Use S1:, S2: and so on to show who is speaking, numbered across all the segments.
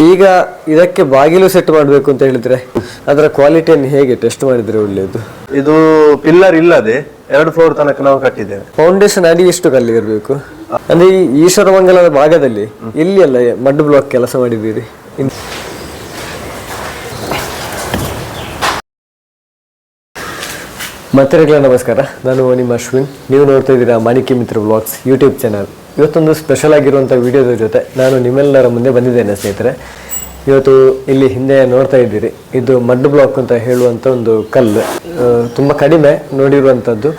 S1: ಈಗ ಇದಕ್ಕೆ ಬಾಗಿಲು ಸೆಟ್ ಮಾಡಬೇಕು ಅಂತ ಹೇಳಿದ್ರೆ ಅದರ ಕ್ವಾಲಿಟಿಯನ್ನು ಹೇಗೆ ಟೆಸ್ಟ್ ಮಾಡಿದ್ರೆ ಒಳ್ಳೆಯದು?
S2: ಇದು ಪಿಲ್ಲರ್ ಇಲ್ಲದೆ ಎರಡು ಫ್ಲೋರ್ ತನಕ ನಾವು ಕಟ್ಟಿದ್ದೇವೆ.
S1: ಫೌಂಡೇಶನ್ ಅಡಿ ಎಷ್ಟು ಕಲ್ಲಿರಬೇಕು ಅಂದ್ರೆ ಈ ಈಶ್ವರಮಂಗಲದ ಭಾಗದಲ್ಲಿ ಇಲ್ಲಿ ಅಲ್ಲ ಮಡ್ ಬ್ಲಾಕ್ ಕೆಲಸ ಮಾಡಿದ್ದೀರಿ? ಇನ್- ಮತ್ತೆ ನಮಸ್ಕಾರ. ನಾನು ನಿಮ್ಮ ಅಶ್ವಿನ್. ನೀವು ನೋಡ್ತಾ ಇದ್ದೀರಾ Manikya Mitra blogs YouTube channel ಇವತ್ತೊಂದು ಸ್ಪೆಷಲ್ ಆಗಿರುವಂಥ ವಿಡಿಯೋದ ಜೊತೆ ನಾನು ನಿಮ್ಮೆಲ್ಲರ ಮುಂದೆ ಬಂದಿದ್ದೇನೆ ಸ್ನೇಹಿತರೆ. ಇವತ್ತು ಇಲ್ಲಿ ಹಿಂದೆ ನೋಡ್ತಾ ಇದ್ದೀರಿ, ಇದು ಮಡ್ ಬ್ಲಾಕ್ ಅಂತ ಹೇಳುವಂಥ ಒಂದು ಕಲ್ಲು. ತುಂಬ ಕಡಿಮೆ ನೋಡಿರುವಂಥದ್ದು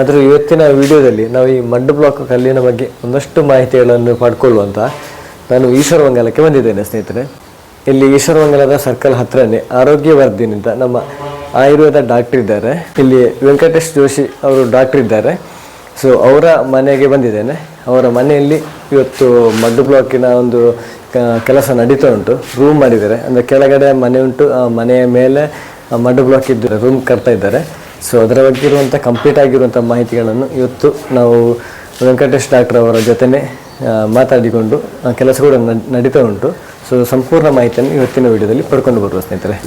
S1: ಆದರೆ ಇವತ್ತಿನ ವಿಡಿಯೋದಲ್ಲಿ ನಾವು ಈ ಮಡ್ ಬ್ಲಾಕ್ ಕಲ್ಲಿನ ಬಗ್ಗೆ ಒಂದಷ್ಟು ಮಾಹಿತಿಗಳನ್ನು ಪಡ್ಕೊಳ್ಳುವಂತ ನಾನು ಈಶ್ವರಮಂಗಲಕ್ಕೆ ಬಂದಿದ್ದೇನೆ ಸ್ನೇಹಿತರೆ. ಇಲ್ಲಿ ಈಶ್ವರಮಂಗಲದ ಸರ್ಕಲ್ ಹತ್ರನೇ ಆರೋಗ್ಯ ವರ್ಧಿನಿಂದ ನಮ್ಮ ಆಯುರ್ವೇದ ಡಾಕ್ಟರ್ ಇದ್ದಾರೆ. ಇಲ್ಲಿ ವೆಂಕಟೇಶ್ ಜೋಶಿ ಅವರು ಡಾಕ್ಟರ್ ಇದ್ದಾರೆ. ಸೊ ಅವರ ಮನೆಗೆ ಬಂದಿದ್ದೇನೆ. ಅವರ ಮನೆಯಲ್ಲಿ ಇವತ್ತು ಮಡ್ಡು ಬ್ಲಾಕಿನ ಒಂದು ಕೆಲಸ ನಡೀತಾ ಉಂಟು. ರೂಮ್ ಮಾಡಿದ್ದಾರೆ. ಅಂದರೆ ಕೆಳಗಡೆ ಮನೆ ಉಂಟು ಆ ಮನೆಯ ಮೇಲೆ ಮಡ್ಡು ಮಡ್ ಬ್ಲಾಕ್ ಇದ್ದು ರೂಮ್ ಕಟ್ತಾ ಇದ್ದಾರೆ. ಸೊ ಅದರ ಬಗ್ಗೆ ಇರುವಂಥ ಕಂಪ್ಲೀಟ್ ಆಗಿರುವಂಥ ಮಾಹಿತಿಗಳನ್ನು ಇವತ್ತು ನಾವು ವೆಂಕಟೇಶ್ ಡಾಕ್ಟರ್ ಅವರ ಜೊತೆನೆ ಮಾತಾಡಿಕೊಂಡು ಆ ಕೆಲಸ ಕೂಡ ನಡ್- ನಡೀತಾ ಉಂಟು. ಸೊ ಸಂಪೂರ್ಣ ಮಾಹಿತಿಯನ್ನು ಇವತ್ತಿನ ವಿಡಿಯೋದಲ್ಲಿ ಪಡ್ಕೊಂಡು ಬರುವ ಸ್ನೇಹಿತರೆ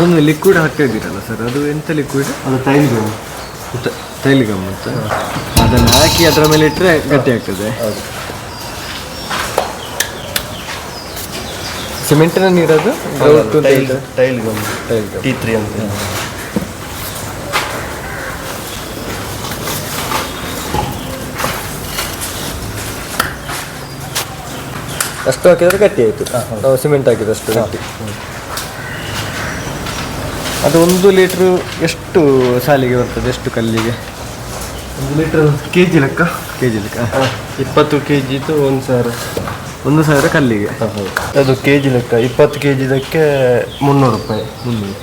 S1: ಅದೊಂದು ಲಿಕ್ವಿಡ್ ಹಾಕ್ತಾ ಇದ್ದೀರಲ್ಲ ಸರ್ ಅದು ಎಂತ ಲಿಕ್ವಿಡ್
S2: ಅದು ಟೈಲ್
S1: ತೈಲ್ ಗಮ್ ಅಂತ? ಅದನ್ನು ಹಾಕಿ ಅದರ ಮೇಲೆ ಇಟ್ಟರೆ ಗಟ್ಟಿ ಆಗ್ತದೆ. ಸಿಮೆಂಟಿನ ನೀರದು?
S2: Tile
S1: gum
S2: tile gum T three ಅಂತ.
S1: ಅಷ್ಟು ಹಾಕಿದ್ರೆ ಗಟ್ಟಿ ಆಯಿತು. ನಾವು ಸಿಮೆಂಟ್ ಹಾಕಿದಷ್ಟು ಗಟ್ಟಿ. ಅದು ಒಂದು ಲೀಟ್ರ್ ಎಷ್ಟು ಸಾಲಿಗೆ ಬರ್ತದೆ ಎಷ್ಟು ಕಲ್ಲಿಗೆ?
S2: ಒಂದು ಲೀಟ್ರ್ ಕೆ ಜಿ ಲೆಕ್ಕ.
S1: ಕೆ ಜಿ ಲೆಕ್ಕ
S2: ಇಪ್ಪತ್ತು ಕೆ ಜಿದು ಒಂದು ಸಾವಿರ.
S1: ಒಂದು ಸಾವಿರ ಕಲ್ಲಿಗೆ.
S2: ಅದು ಕೆ ಜಿ ಲೆಕ್ಕ ಇಪ್ಪತ್ತು ಕೆ ಜಿದಕ್ಕೆ ಮುನ್ನೂರು ರೂಪಾಯಿ.
S1: ಮುನ್ನೂರು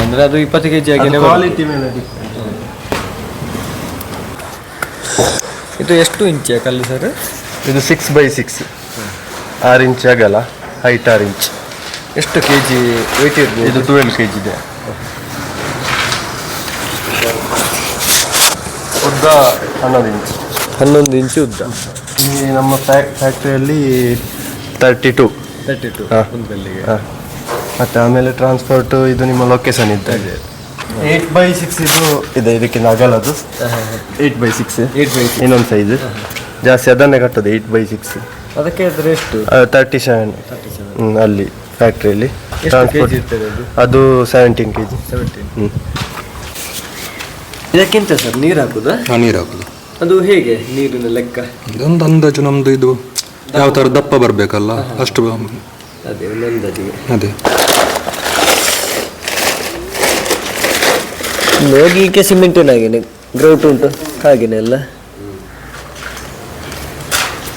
S1: ಅಂದರೆ ಅದು ಇಪ್ಪತ್ತು ಕೆ ಜಿ ಆಗಿದೆ
S2: ಕ್ವಾಲಿಟಿ ಮೇಲೆ
S1: ಇದು ಎಷ್ಟು ಇಂಚಿಯ ಕಲ್ಲು ಸರ್?
S2: ಇದು ಸಿಕ್ಸ್ ಬೈ ಸಿಕ್ಸ್ ಆರು ಇಂಚ್ ಆಗಲ್ಲ ಹೈಟ್ ಆರು ಇಂಚ್.
S1: ಎಷ್ಟು ಕೆ ಜಿ ವೆಯ್ಟ್ ಇರ್ಬೋದು?
S2: ಇದು ಟ್ವೆಲ್ ಕೆ ಜಿ ಇದೆ. ಉದ್ದ ಹನ್ನೊಂದು ಇಂಚು.
S1: ಹನ್ನೊಂದು ಇಂಚು ಉದ್ದ.
S2: ಇಲ್ಲಿ ನಮ್ಮ ಫ್ಯಾಕ್ಟ್ರಿಯಲ್ಲಿ ತರ್ಟಿ ಟು
S1: ತರ್ಟಿ ಟು
S2: ಹಾಂ.
S1: ಒಂದು
S2: ಮತ್ತು ಆಮೇಲೆ ಟ್ರಾನ್ಸ್ಪೋರ್ಟ್ ಇದು ನಿಮ್ಮ ಲೊಕೇಶನ್ ಇದ್ದ ಏಯ್ಟ್ ಬೈ ಸಿಕ್ಸ್ ಇದು ಇದೆ ಇದಕ್ಕಿಂತ ಅಗಲದು eight by six
S1: eight by
S2: ಇನ್ನೊಂದು ಸೈಜ್ ಜಾಸ್ತಿ ಅದನ್ನೇ ಕಟ್ಟೋದು ಏಯ್ಟ್ ಬೈ ಸಿಕ್ಸ್
S1: ಅದಕ್ಕೆ ಎಷ್ಟು?
S2: ತರ್ಟಿ ಸೆವೆನ್ ಅಲ್ಲಿ. ಫ್ಯಾಕ್ಟ್ರಿಯಲ್ಲಿ
S1: ಅದು?
S2: ಸೆವೆಂಟೀನ್ ಕೆ ಜಿ ಹ್ಞೂ
S1: ಇದಕ್ಕಿಂತ ಸರ್ ನೀರು ಹಾಕುದಾ?
S3: ಆ, ನೀರು ಹಾಕುದು.
S1: ಅದು ಹೇಗೆ ನೀರಿನ ಲೆಕ್ಕ?
S3: ಇದೊಂದು ಅಂದಾಜು ನಮ್ದು ಇದು. ಯಾವ ತರ ದಪ್ಪ ಬರಬೇಕಲ್ಲ ಅಷ್ಟು
S1: ಅದೇ ಒಂದು ಅಂದಾಜಿಗೆ.
S3: ಅದೇ.
S1: ನೋಡ್ಲಿಕ್ಕೆ ಸಿಮೆಂಟಿನ ಹಾಗೇನೆ ಗ್ರೌಟ್ ಉಂಟು ಹಾಗೇನೆ ಅಲ್ಲ?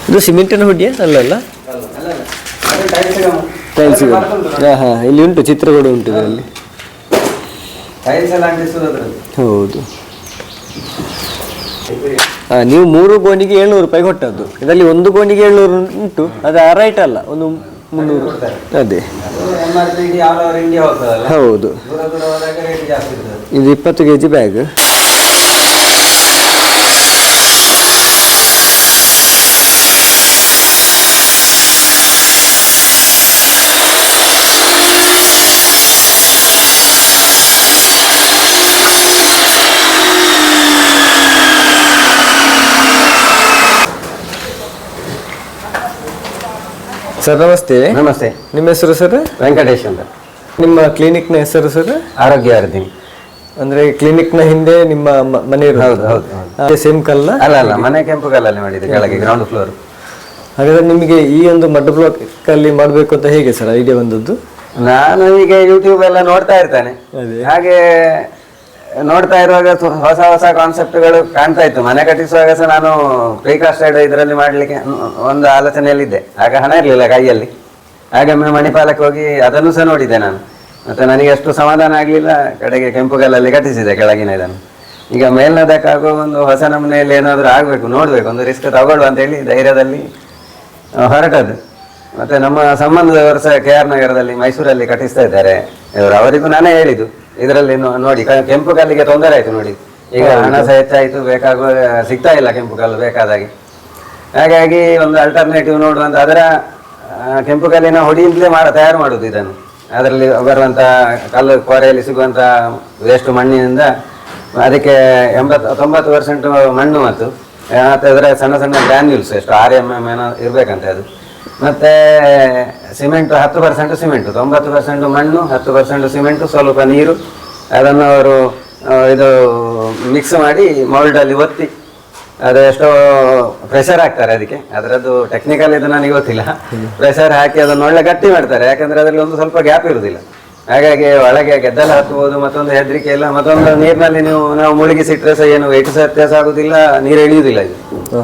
S1: ಇದು ಸಿಮೆಂಟಿನ ಹುಡಿಯ ಅಲ್ಲ ಅಲ್ಲ. ಟೈಲ್ಸ್ ಹಾಂ ಹಾಂ ಇಲ್ಲಿ ಉಂಟು ಚಿತ್ರ ಕೂಡ ಉಂಟು ಇದರಲ್ಲಿ. ಹೌದು. ಹಾಂ ನೀವು ಮೂರು ಗೋಣಿಗೆ ಏಳ್ನೂರು ರೂಪಾಯಿ ಕೊಟ್ಟದ್ದು. ಇದರಲ್ಲಿ ಒಂದು ಗೋಣಿಗೆ ಏಳ್ನೂರು ಉಂಟು ಅದು ಆ ರೈಟ್ ಅಲ್ಲ ಒಂದು ಮುನ್ನೂರು. ಅದೇ. ಹೌದು. ಇದು ಇಪ್ಪತ್ತು ಕೆ ಜಿ ಬ್ಯಾಗ್ ಸರ್ ನಮಸ್ತೆ.
S4: ನಮಸ್ತೆ.
S1: ನಿಮ್ಮ ಹೆಸರು ಸರ್?
S4: ವೆಂಕಟೇಶ್ ಅಂತ.
S1: ನಿಮ್ಮ ಕ್ಲಿನಿಕ್ನ ಹೆಸರು ಸರ್?
S4: ಆರೋಗ್ಯ ಹರಿದಿನಿ
S1: ಅಂದ್ರೆ ಕ್ಲಿನಿಕ್ನ ಹಿಂದೆ ನಿಮ್ಮ ಮ- ಮನೆ
S4: ಹೌದು, ಹೌದು, ಹೌದು.
S1: ಸೇಮ್ ಕಲ್ಲ?
S4: ಅಲ್ಲ ಅಲ್ಲ ಮನೆ ಕೆಂಪು ಕಲ್ಲಲ್ಲಿ ಮಾಡಿದ್ದು ಕೆಳಗೆ ಗ್ರೌಂಡ್ ಫ್ಲೋರ್
S1: ಹಾಗಾದ್ರೆ ನಿಮಗೆ ಈ ಒಂದು ಮಡ್ ಬ್ಲಾಕ್ ಅಲ್ಲಿ ಮಾಡಬೇಕು ಅಂತ ಹೇಗೆ ಸರ್ ಐಡಿಯಾ ಬಂದದ್ದು?
S4: ನಾನು ಈಗ ಯೂಟ್ಯೂಬ್ ಎಲ್ಲ ನೋಡ್ತಾ ಇರ್ತೇನೆ.
S1: ಅದೇ.
S4: ಹಾಗೆ ನೋಡ್ತಾ ಇರುವಾಗ ಹೊಸ ಹೊಸ ಕಾನ್ಸೆಪ್ಟ್ಗಳು ಕಾಣ್ತಾ ಇತ್ತು. ಮನೆ ಕಟ್ಟಿಸುವಾಗ ಸಹ ನಾನು ಪ್ರೀಕಾಸ್ಟೆಡ್ ಇದರಲ್ಲಿ ಮಾಡಲಿಕ್ಕೆ ಒಂದು ಆಲೋಚನೆಯಲ್ಲಿದ್ದೆ. ಆಗ ಹಣ ಇರಲಿಲ್ಲ ಕೈಯಲ್ಲಿ. ಆಗ ಮಣಿಪಾಲಕ್ಕೆ ಹೋಗಿ ಅದನ್ನು ಸಹ ನೋಡಿದ್ದೆ ನಾನು. ಮತ್ತೆ ನನಗೆ ಅಷ್ಟು ಸಮಾಧಾನ ಆಗಲಿಲ್ಲ. ಕಡೆಗೆ ಕೆಂಪುಗಲ್ಲಲ್ಲಿ ಕಟ್ಟಿಸಿದೆ ಕೆಳಗಿನ ಇದನ್ನು. ಈಗ ಮೇಲ್ನದಕ್ಕಾಗೋ ಒಂದು ಹೊಸ ನಮೂನೆಯಲ್ಲಿ ಏನಾದರೂ ಆಗಬೇಕು, ನೋಡಬೇಕು, ಒಂದು ರಿಸ್ಕ್ ತಗೊಳ್ಳುವ ಅಂತೇಳಿ ಧೈರ್ಯದಲ್ಲಿ ಹೊರಟದ್ದು. ಮತ್ತೆ ನಮ್ಮ ಸಂಬಂಧದವರು ಸಹ ಕೆ ಆರ್ ನಗರದಲ್ಲಿ, ಮೈಸೂರಲ್ಲಿ ಕಟ್ಟಿಸ್ತಾ ಇದ್ದಾರೆ. ಇವರು ಅವರಿಗೂ ನಾನೇ ಹೇಳಿದ್ದು. ಇದರಲ್ಲಿ ನೋಡಿ ಕೆಂಪು ಕಲ್ಲಿಗೆ ತೊಂದರೆ ಆಯ್ತು ನೋಡಿ. ಈಗ ಹಣ ಸಹ ಹೆಚ್ಚಾಯ್ತು ಬೇಕಾಗುವ ಸಿಗ್ತಾ ಇಲ್ಲ ಕೆಂಪು ಕಲ್ಲು ಬೇಕಾದಾಗೆ. ಹಾಗಾಗಿ ಒಂದು ಅಲ್ಟರ್ನೇಟಿವ್ ನೋಡುವಂತ ಅದರ ಕೆಂಪು ಕಲ್ಲಿನ ಹೊಡಿಯಿಂದಲೇ ಮಾಡ ತಯಾರು ಮಾಡುದು ಇದನ್ನು. ಅದರಲ್ಲಿ ಬರುವಂತಹ ಕಲ್ಲು ಕೊರೆಯಲ್ಲಿ ಸಿಗುವಂತಹ ವೇಸ್ಟ್ ಮಣ್ಣಿನಿಂದ ಅದಕ್ಕೆ ಎಂಬತ್ತು ತೊಂಬತ್ತು ಪರ್ಸೆಂಟ್ ಮಣ್ಣು ಮತ್ತು ಮತ್ತೆ ಅದರ ಸಣ್ಣ ಸಣ್ಣ ಗ್ರಾನ್ಯೂಲ್ಸ್ ಎಷ್ಟು ಆರ್ ಎಂ ಎಂ ಏನೋ ಇರಬೇಕಂತೆ ಅದು. ಮತ್ತೆ ಸಿಮೆಂಟ್ ಹತ್ತು ಪರ್ಸೆಂಟ್ ಸಿಮೆಂಟ್ ತೊಂಬತ್ತು ಪರ್ಸೆಂಟ್ ಮಣ್ಣು ಹತ್ತು ಪರ್ಸೆಂಟ್ ಸಿಮೆಂಟ್ ಸ್ವಲ್ಪ ನೀರು. ಅದನ್ನು ಅವರು ಇದು ಮಿಕ್ಸ್ ಮಾಡಿ ಮೌಲ್ಡಲ್ಲಿ ಒತ್ತಿ ಅದು ಎಷ್ಟೋ ಪ್ರೆಷರ್ ಹಾಕ್ತಾರೆ ಅದಕ್ಕೆ. ಅದರದ್ದು ಟೆಕ್ನಿಕಲ್ ಇದು ನನಗೆ ಗೊತ್ತಿಲ್ಲ. ಪ್ರೆಷರ್ ಹಾಕಿ ಅದನ್ನು ಒಳ್ಳೆ ಗಟ್ಟಿ ಮಾಡ್ತಾರೆ. ಯಾಕಂದ್ರೆ ಅದರಲ್ಲಿ ಒಂದು ಸ್ವಲ್ಪ ಗ್ಯಾಪ್ ಇರುವುದಿಲ್ಲ. ಹಾಗಾಗಿ ಒಳಗೆ ಗೆದ್ದಲ ಹಾಕ್ಬೋದು ಮತ್ತೊಂದು ಹೆದರಿಕೆ ಇಲ್ಲ. ಮತ್ತೊಂದು ನೀರಿನಲ್ಲಿ ನೀವು ನಾವು ಮುಳುಗಿಸಿಟ್ರೆ ಸಹ ಏನು ವೆಯ್ಟ್ ಸಹ ವ್ಯತ್ಯಾಸ ಆಗುದಿಲ್ಲ ನೀರು ಇಳಿಯುವುದಿಲ್ಲ ಇದು.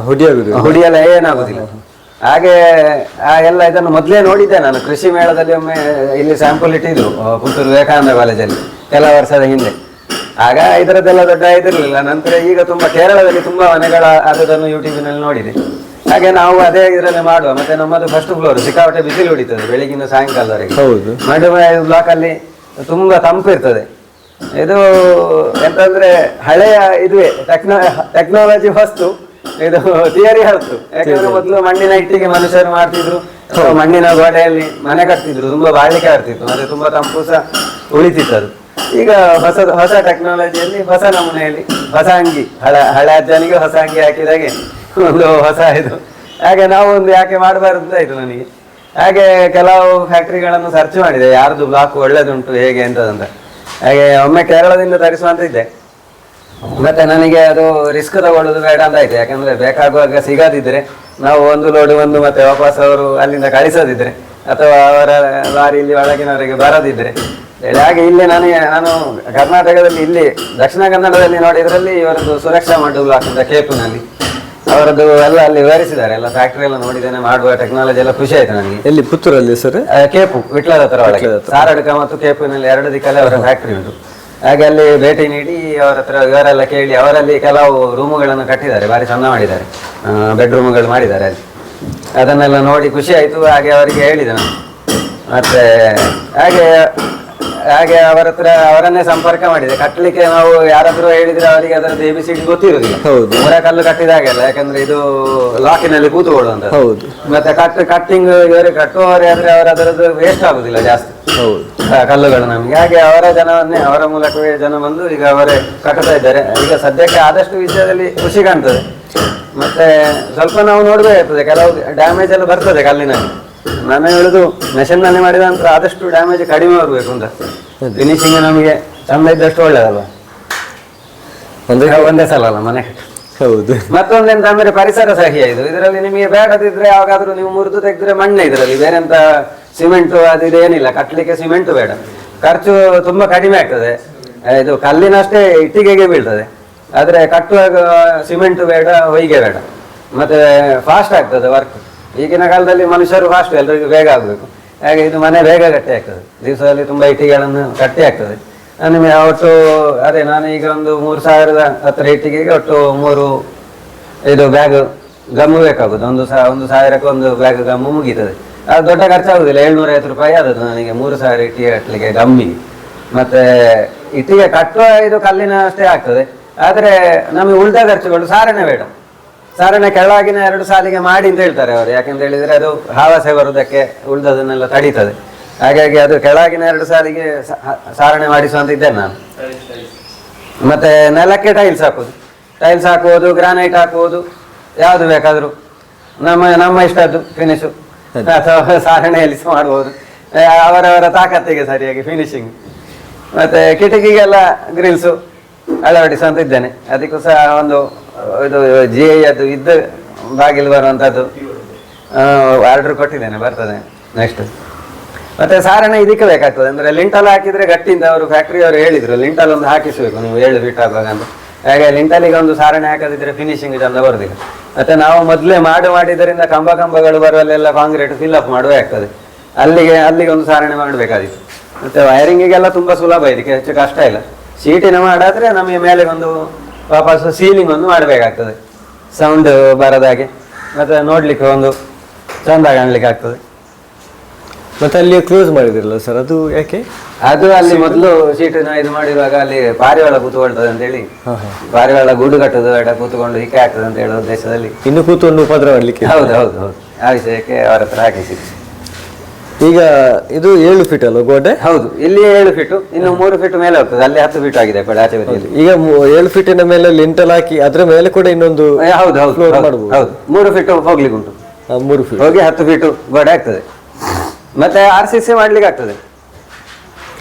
S1: ಹುಡಿಯಾಗುದಿಲ್ಲ
S4: ಹುಡಿಯೆಲ್ಲ ಏನಾಗುದಿಲ್ಲ ಹಾಗೆ ಆ ಎಲ್ಲ ಇದನ್ನು ಮೊದಲೇ ನೋಡಿದ್ದೆ ನಾನು. ಕೃಷಿ ಮೇಳದಲ್ಲಿ ಒಮ್ಮೆ ಇಲ್ಲಿ ಸ್ಯಾಂಪಲ್ ಇಟ್ಟಿದ್ರು ಪುತ್ತೂರು ವಿವೇಕಾನಂದ ಕಾಲೇಜಲ್ಲಿ ಕೆಲ ವರ್ಷದ ಹಿಂದೆ. ಆಗ ಇದರದ್ದೆಲ್ಲ ದೊಡ್ಡ ಇದಿರಲಿಲ್ಲ. ನಂತರ ಈಗ ತುಂಬಾ ಕೇರಳದಲ್ಲಿ ತುಂಬಾ ಮನೆಗಳ ಅದನ್ನು ಯೂಟ್ಯೂಬಿನಲ್ಲಿ ನೋಡಿದೆ. ಹಾಗೆ ನಾವು ಅದೇ ಇದರಲ್ಲಿ ಮಾಡುವ. ಮತ್ತೆ ನಮ್ಮದು ಫಸ್ಟ್ ಫ್ಲೋರ್ ಸಿಕ್ಕಾಪಟ್ಟೆ ಬಿಸಿಲು ಹೊಡಿತದೆ ಬೆಳಗಿನ ಸಾಯಂಕಾಲದವರೆಗೆ.
S1: ಹೌದು.
S4: ಮಡುವೆ ಬ್ಲಾಕ್ ಅಲ್ಲಿ ತುಂಬಾ ತಂಪು ಇರ್ತದೆ. ಇದು ಎಂತಂದ್ರೆ ಹಳೆಯ ಇದುವೆ ಟೆಕ್ನೋ ಟೆಕ್ನಾಲಜಿ ಹೊಸ್ತು ಇದು ಥಿಯರಿ ಹೌದು ಯಾಕಂದ್ರೆ ಮೊದಲು ಮಣ್ಣಿನ ಇಟ್ಟಿಗೆ ಮನುಷ್ಯರು ಮಾಡ್ತಿದ್ರು. ಮಣ್ಣಿನ ಗೋಡೆಯಲ್ಲಿ ಮನೆ ಕಟ್ತಿದ್ರು. ತುಂಬಾ ಬಾಳಿಕೆ ಆಗ್ತಿತ್ತು. ಅಂದ್ರೆ ತುಂಬಾ ತಂಪು ಸಹ ಉಳಿತಿತ್ತು ಅದು ಈಗ ಹೊಸ ಹೊಸ ಟೆಕ್ನಾಲಜಿಯಲ್ಲಿ ಹೊಸ ನಮೂನೆಯಲ್ಲಿ ಹೊಸ ಅಂಗಿ ಹಳ ಹಳೆ ಅಜ್ಜನಿಗೆ ಹೊಸ ಅಂಗಿ ಹಾಕಿದಾಗೆ ಒಂದು ಹೊಸ ಇದು. ಹಾಗೆ ನಾವು ಒಂದು ಯಾಕೆ ಮಾಡಬಾರ್ದು ಅಂತ ಆಯ್ತು ನನಗೆ. ಹಾಗೆ ಕೆಲವು ಫ್ಯಾಕ್ಟ್ರಿಗಳನ್ನು ಸರ್ಚ್ ಮಾಡಿದೆ. ಯಾರ್ದು ಬ್ಲಾಕ್ ಒಳ್ಳೇದುಂಟು ಹೇಗೆ ಅಂತದಂತ ಹಾಗೆ ಒಮ್ಮೆ ಕೇರಳದಿಂದ ತರಿಸುವಂತ ಇದ್ದೆ. ಮತ್ತೆ ನನಗೆ ಅದು ರಿಸ್ಕ್ ತಗೊಳ್ಳೋದು ಬೇಡ ಅಂತ ಆಯ್ತು. ಯಾಕಂದ್ರೆ ಬೇಕಾಗುವಾಗ ಸಿಗದಿದ್ರೆ ನಾವು ಒಂದು ಲೋಡ್ ಒಂದು ಮತ್ತೆ ವಾಪಸ್ ಅವರು ಅಲ್ಲಿಂದ ಕಳಿಸೋದಿದ್ರೆ ಅಥವಾ ಅವರ ಲಾರಿ ಇಲ್ಲಿ ಒಳಗಿನವರೆಗೆ ಬರೋದಿದ್ರೆ. ಹೇಳಿ ಹಾಗೆ ಇಲ್ಲಿ ನನಗೆ ನಾನು ಕರ್ನಾಟಕದಲ್ಲಿ ಇಲ್ಲಿ ದಕ್ಷಿಣ ಕನ್ನಡದಲ್ಲಿ ನೋಡಿದ್ರಲ್ಲಿ ಇವರದ್ದು ಸುರಕ್ಷಾ ಬ್ಲಾಕ್ ಅಂತ ಕೇಪುನಲ್ಲಿ. ಅವರದ್ದು ಎಲ್ಲ ಅಲ್ಲಿ ವಿವರಿಸಿದ್ದಾರೆ. ಎಲ್ಲ ಫ್ಯಾಕ್ಟ್ರಿ ಎಲ್ಲ ನೋಡಿದ್ದೇನೆ ಮಾಡುವ ಟೆಕ್ನಾಲಜಿ ಎಲ್ಲ ಖುಷಿ ಆಯ್ತು ನನಗೆ.
S1: ಎಲ್ಲಿ ಪುತ್ತೂರಲ್ಲಿ ಸರ್?
S4: ಕೇಪು ವಿಟ್ಲದ ಹತ್ರ ಒಳಗೆ. ಸಾರಡ್ಕ ಮತ್ತು ಕೇಪಿನಲ್ಲಿ ಎರಡು ದಿಕ್ಕಲ್ಲಿ ಅವರ ಫ್ಯಾಕ್ಟ್ರಿ ಉಂಟು. ಹಾಗೆ ಅಲ್ಲಿ ಭೇಟಿ ನೀಡಿ ಅವರ ಹತ್ರ ವಿವರೆಲ್ಲ ಕೇಳಿ ಅವರಲ್ಲಿ ಕೆಲವು ರೂಮುಗಳನ್ನು ಕಟ್ಟಿದ್ದಾರೆ ಭಾರಿ ಚಂದ ಮಾಡಿದ್ದಾರೆ. ಬೆಡ್ರೂಮ್ಗಳು ಮಾಡಿದ್ದಾರೆ ಅಲ್ಲಿ. ಅದನ್ನೆಲ್ಲ ನೋಡಿ ಖುಷಿ ಆಯಿತು ಹಾಗೆ ಅವರಿಗೆ ಹೇಳಿದೆ ನಾನು. ಮತ್ತೆ ಹಾಗೆ ಹಾಗೆ ಅವರ ಹತ್ರ ಅವರನ್ನೇ ಸಂಪರ್ಕ ಮಾಡಿದೆ. ಕಟ್ಟಲಿಕ್ಕೆ ನಾವು ಯಾರಾದರೂ ಹೇಳಿದ್ರೆ ಅವರಿಗೆ ಅದರದ್ದು ಎ ಬಿ ಸಿ ಡಿ ಗೊತ್ತಿರುವುದಿಲ್ಲ.
S1: ಹೌದು.
S4: ಮೂರ ಕಲ್ಲು ಕಟ್ಟಿದಾಗೆಲ್ಲ ಯಾಕಂದ್ರೆ ಇದು ಲಾಕಿನಲ್ಲಿ ಕೂತುಕೊಳ್ಳುವಂತ
S1: ಹೌದು.
S4: ಮತ್ತೆ ಕಟ್ ಕಟ್ಟಿಂಗ್ ಇವರೇ ಕಟ್ಟುವವರೇ ಆದ್ರೆ ಅವರ ಅದರದ್ದು ವೇಸ್ಟ್ ಆಗುದಿಲ್ಲ ಜಾಸ್ತಿ. ಆ, ಕಲ್ಲುಗಳು ನಮಗೆ. ಹಾಗೆ ಅವರ ಜನವನ್ನೇ ಅವರ ಮೂಲಕವೇ ಜನ ಬಂದು ಈಗ ಅವರೇ ಕಟ್ತಾ ಇದ್ದಾರೆ. ಈಗ ಸದ್ಯಕ್ಕೆ ಆದಷ್ಟು ವಿಷಯದಲ್ಲಿ ಖುಷಿ ಕಾಣ್ತದೆ. ಮತ್ತೆ ಸ್ವಲ್ಪ ನಾವು ನೋಡಬೇಕಾಗ್ತದೆ. ಕೆಲವು ಡ್ಯಾಮೇಜ್ ಎಲ್ಲ ಬರ್ತದೆ ಕಲ್ಲಿನಲ್ಲಿ. ನಾನು ಹೇಳುದು ಮೆಷಿನ್ನಲ್ಲಿ ಮಾಡಿದ ನಂತರ ಆದಷ್ಟು ಡ್ಯಾಮೇಜ್ ಕಡಿಮೆ ಬರಬೇಕು ಅಂತ. ಫಿನಿಶಿಂಗ್ ನಮಗೆ ಚಂದ ಇದ್ದಷ್ಟು ಒಳ್ಳೇದಲ್ವಾ?
S1: ಒಂದು
S4: ಒಂದೇ ಸಲ ಅಲ್ಲ ಮನೆ.
S1: ಹೌದು.
S4: ಮತ್ತೊಂದೆಂತ ಅಂದ್ರೆ ಪರಿಸರ ಸಹಿ ಇದು. ಇದರಲ್ಲಿ ನಿಮಗೆ ಬೇಡದಿದ್ರೆ ಯಾವಾಗಾದ್ರೂ ನೀವು ಮುರಿದು ತೆಗೆದ್ರೆ ಮಣ್ಣೆ ಇದರಲ್ಲಿ. ಬೇರೆ ಎಂತ ಸಿಮೆಂಟ್ ಅದು ಇದು ಏನಿಲ್ಲ. ಕಟ್ಟಲಿಕ್ಕೆ ಸಿಮೆಂಟ್ ಬೇಡ. ಖರ್ಚು ತುಂಬಾ ಕಡಿಮೆ ಆಗ್ತದೆ. ಇದು ಕಲ್ಲಿನಷ್ಟೇ ಇಟ್ಟಿಗೆಗೆ ಬೀಳ್ತದೆ. ಆದ್ರೆ ಕಟ್ಟುವಾಗ ಸಿಮೆಂಟ್ ಬೇಡ, ಹೊಯ್ಗೆ ಬೇಡ. ಮತ್ತೆ ಫಾಸ್ಟ್ ಆಗ್ತದೆ ವರ್ಕ್ ಈಗಿನ ಕಾಲದಲ್ಲಿ ಮನುಷ್ಯರು ಫಾಸ್ಟ್ ಎಲ್ರಿಗೂ ಬೇಗ ಆಗಬೇಕು. ಹಾಗೆ ಇದು ಮನೆ ಬೇಗ ಗಟ್ಟಿ ಆಗ್ತದೆ. ದಿವಸದಲ್ಲಿ ತುಂಬಾ ಇಟ್ಟಿಗೆಗಳನ್ನು ಗಟ್ಟಿ ಆಗ್ತದೆ. ನಿಮಗೆ ಒಟ್ಟು ಅದೇ ನಾನು ಈಗ ಒಂದು ಮೂರು ಸಾವಿರದ ಹತ್ತು ರೇಟಿಗೆ ಒಟ್ಟು ಮೂರು, ಇದು ಬ್ಯಾಗ್ ಗಮ್ಮು ಬೇಕಾಗುದು. ಒಂದು ಸಾ, ಒಂದು ಸಾವಿರಕ್ಕೆ ಒಂದು ಬ್ಯಾಗ್ ಗಮ್ಮು ಮುಗೀತದೆ. ಅದು ದೊಡ್ಡ ಖರ್ಚಾಗುದಿಲ್ಲ. ಏಳ್ನೂರ ಐವತ್ತು ರೂಪಾಯಿ ಆದದ್ದು ನನಗೆ ಮೂರು ಸಾವಿರ ಇಟ್ಟಿಗೆ ಕಟ್ಟಲಿಕ್ಕೆ ಗಮ್ಮಿ ಮತ್ತೆ ಇಟ್ಟಿಗೆ ಕಟ್ಟುವ ಇದು ಕಲ್ಲಿನ ಅಷ್ಟೇ ಆಗ್ತದೆ. ಆದರೆ ನಮಗೆ ಉಳಿದ ಖರ್ಚುಗಳು ಸಾರಣೆ ಬೇಡ. ಸಾರಣೆ ಕೆಳಗಿನ ಎರಡು ಸಾಲಿಗೆ ಮಾಡಿ ಅಂತ ಹೇಳ್ತಾರೆ ಅವರು. ಯಾಕೆಂತ ಹೇಳಿದರೆ ಅದು ಹಾವಸೆ ಬರುವುದಕ್ಕೆ ಉಳಿದದನ್ನೆಲ್ಲ ತಡೀತದೆ. ಹಾಗಾಗಿ ಅದು ಕೆಳಗಿನ ಎರಡು ಸಾಲಿಗೆ ಸಾರಣೆ ಮಾಡಿಸುವಂತ ಇದ್ದೇನೆ ನಾನು. ಮತ್ತೆ ನೆಲಕ್ಕೆ ಟೈಲ್ಸ್ ಹಾಕೋದು ಟೈಲ್ಸ್ ಹಾಕುವುದು ಗ್ರಾನೈಟ್ ಹಾಕುವುದು ಯಾವುದು ಬೇಕಾದರೂ. ನಮ್ಮ ನಮ್ಮ ಇಷ್ಟದ್ದು ಫಿನಿಶು ಅಥವಾ ಸಾರಣೆಯಲ್ಲಿ ಮಾಡ್ಬೋದು ಅವರವರ ತಾಕತ್ತಿಗೆ ಸರಿಯಾಗಿ ಫಿನಿಶಿಂಗ್ ಮತ್ತೆ ಕಿಟಕಿಗೆಲ್ಲ ಗ್ರಿಲ್ಸು ಅಳವಡಿಸುವಂತ ಇದ್ದೇನೆ. ಅದಕ್ಕೂ ಸಹ ಒಂದು ಇದು ಜಿ ಐ ಅದು ಇದ್ದ ಬಾಗಿಲು ಬರುವಂಥದ್ದು ಆರ್ಡರ್ ಕೊಟ್ಟಿದ್ದೇನೆ ಬರ್ತದೆ ನೆಕ್ಸ್ಟ್ ಮತ್ತೆ ಸಾರಣ ಇದಕ್ಕೆ ಬೇಕಾಗ್ತದೆ. ಅಂದ್ರೆ ಲಿಂಟಲ್ ಹಾಕಿದ್ರೆ ಗಟ್ಟಿಯಿಂದ ಅವರು ಫ್ಯಾಕ್ಟ್ರಿ ಅವರು ಹೇಳಿದ್ರು, ಲಿಂಟಲ್ ಒಂದು ಹಾಕಿಸಬೇಕು, ನೀವು ಏಳು ಫೀಟ್ ಅಂತ. ಹಾಗೆ ಲಿಂಟಲಿಗೆ ಒಂದು ಸಾರಣೆ ಹಾಕದಿದ್ರೆ ಫಿನಿಶಿಂಗ್ ಚಂದ ಬರುದಿಲ್ಲ. ಮತ್ತೆ ನಾವು ಮೊದಲೇ ಮಾಡು ಮಾಡಿದ್ರಿಂದ ಕಂಬ ಕಂಬಗಳು ಬರುವಲ್ಲೆಲ್ಲ ಕಾಂಕ್ರೀಟ್ ಫಿಲ್ಅಪ್ ಆಗ್ತದೆ. ಅಲ್ಲಿಗೆ ಅಲ್ಲಿಗೆ ಒಂದು ಸಾರಣೆ ಮಾಡಬೇಕಾದಿತ್ತು ಮತ್ತೆ ವೈರಿಂಗಿಗೆಲ್ಲ ತುಂಬಾ ಸುಲಭ ಇದಕ್ಕೆ ಹೆಚ್ಚು ಕಷ್ಟ ಇಲ್ಲ. ಸೀಟಿನ ಮಾಡಾದ್ರೆ ನಮಗೆ ಮೇಲೆ ಒಂದು ವಾಪಸ್ ಸೀಲಿಂಗ್ ಒಂದು ಮಾಡಬೇಕಾಗ್ತದೆ. ಸೌಂಡ್ ಬರದಾಗೆ ಮತ್ತೆ ನೋಡ್ಲಿಕ್ಕೆ ಒಂದು ಚಂದ ಕಾಣಲಿಕ್ಕೆ ಆಗ್ತದೆ.
S1: ಮತ್ತೆ ಅಲ್ಲಿ ಕ್ಲೋಸ್ ಮಾಡಿದಿರಲ್ಲ ಸರ್ ಅದು ಯಾಕೆ?
S4: ಅದು ಅಲ್ಲಿ ಮೊದಲು ಸೀಟ್ ಇದು ಮಾಡಿರುವಾಗ ಅಲ್ಲಿ ಪಾರಿವಾಳ ಕೂತ್ಕೊಳ್ತದೆ ಅಂತ ಹೇಳಿ ಪಾರಿವಾಳ ಗೂಡು ಕಟ್ಟೋದು ಬೇಡ ಕೂತ್ಕೊಂಡು ಹೀಗೆ ಆಗ್ತದೆ ಅಂತ ಹೇಳೋ ಉದ್ದೇಶದಲ್ಲಿ.
S1: ಇನ್ನು ಕೂತ್ಕೊಂಡು ಉಪದ್ರ ಮಾಡ್ಲಿಕ್ಕೆ
S4: ಹೌದು ಹೌದು ಹೌದು. ಆ ವಿಷಯಕ್ಕೆ ಅವರ ಹತ್ರ ಹಾಕಿಸಿದ್ವಿ
S1: ಈಗ ಇದು ಏಳು ಫೀಟ್ ಅಲ್ವಾ ಗೋಡೆ?
S4: ಹೌದು ಇಲ್ಲಿ ಏಳು ಫೀಟು ಇನ್ನು ಮೂರು ಫೀಟ್ ಮೇಲೆ ಹೋಗ್ತದೆ. ಅಲ್ಲಿ ಹತ್ತು ಫೀಟ್ ಆಗಿದೆ ಕೂಡ ಆಚೆ ಬದಿಯಲ್ಲಿ.
S1: ಈಗ ಮು- ಏಳು ಫೀಟಿನ ಮೇಲೆ ಲಿಂಟಲ್ ಹಾಕಿ ಅದ್ರ ಮೇಲೆ ಕೂಡ ಇನ್ನೊಂದು
S4: ಹೌದು ಹೌದು
S1: Floor
S4: ಹೌದು,
S1: ಮಾಡ್ಬೋದು.
S4: ಹೌದು. ಮೂರು ಫೀಟ್ ಹೋಗ್ಲಿಕ್ಕೆ ಉಂಟು
S1: ಆ, ಮೂರು ಫೀಟ್
S4: ಹೋಗಿ ಹತ್ತು ಫೀಟು ಗೋಡೆ ಆಗ್ತದೆ. ಮತ್ತೆ ಆರ್ ಸಿ ಸಿ ಮಾಡ್ಲಿಕ್ಕೆ ಆಗ್ತದೆ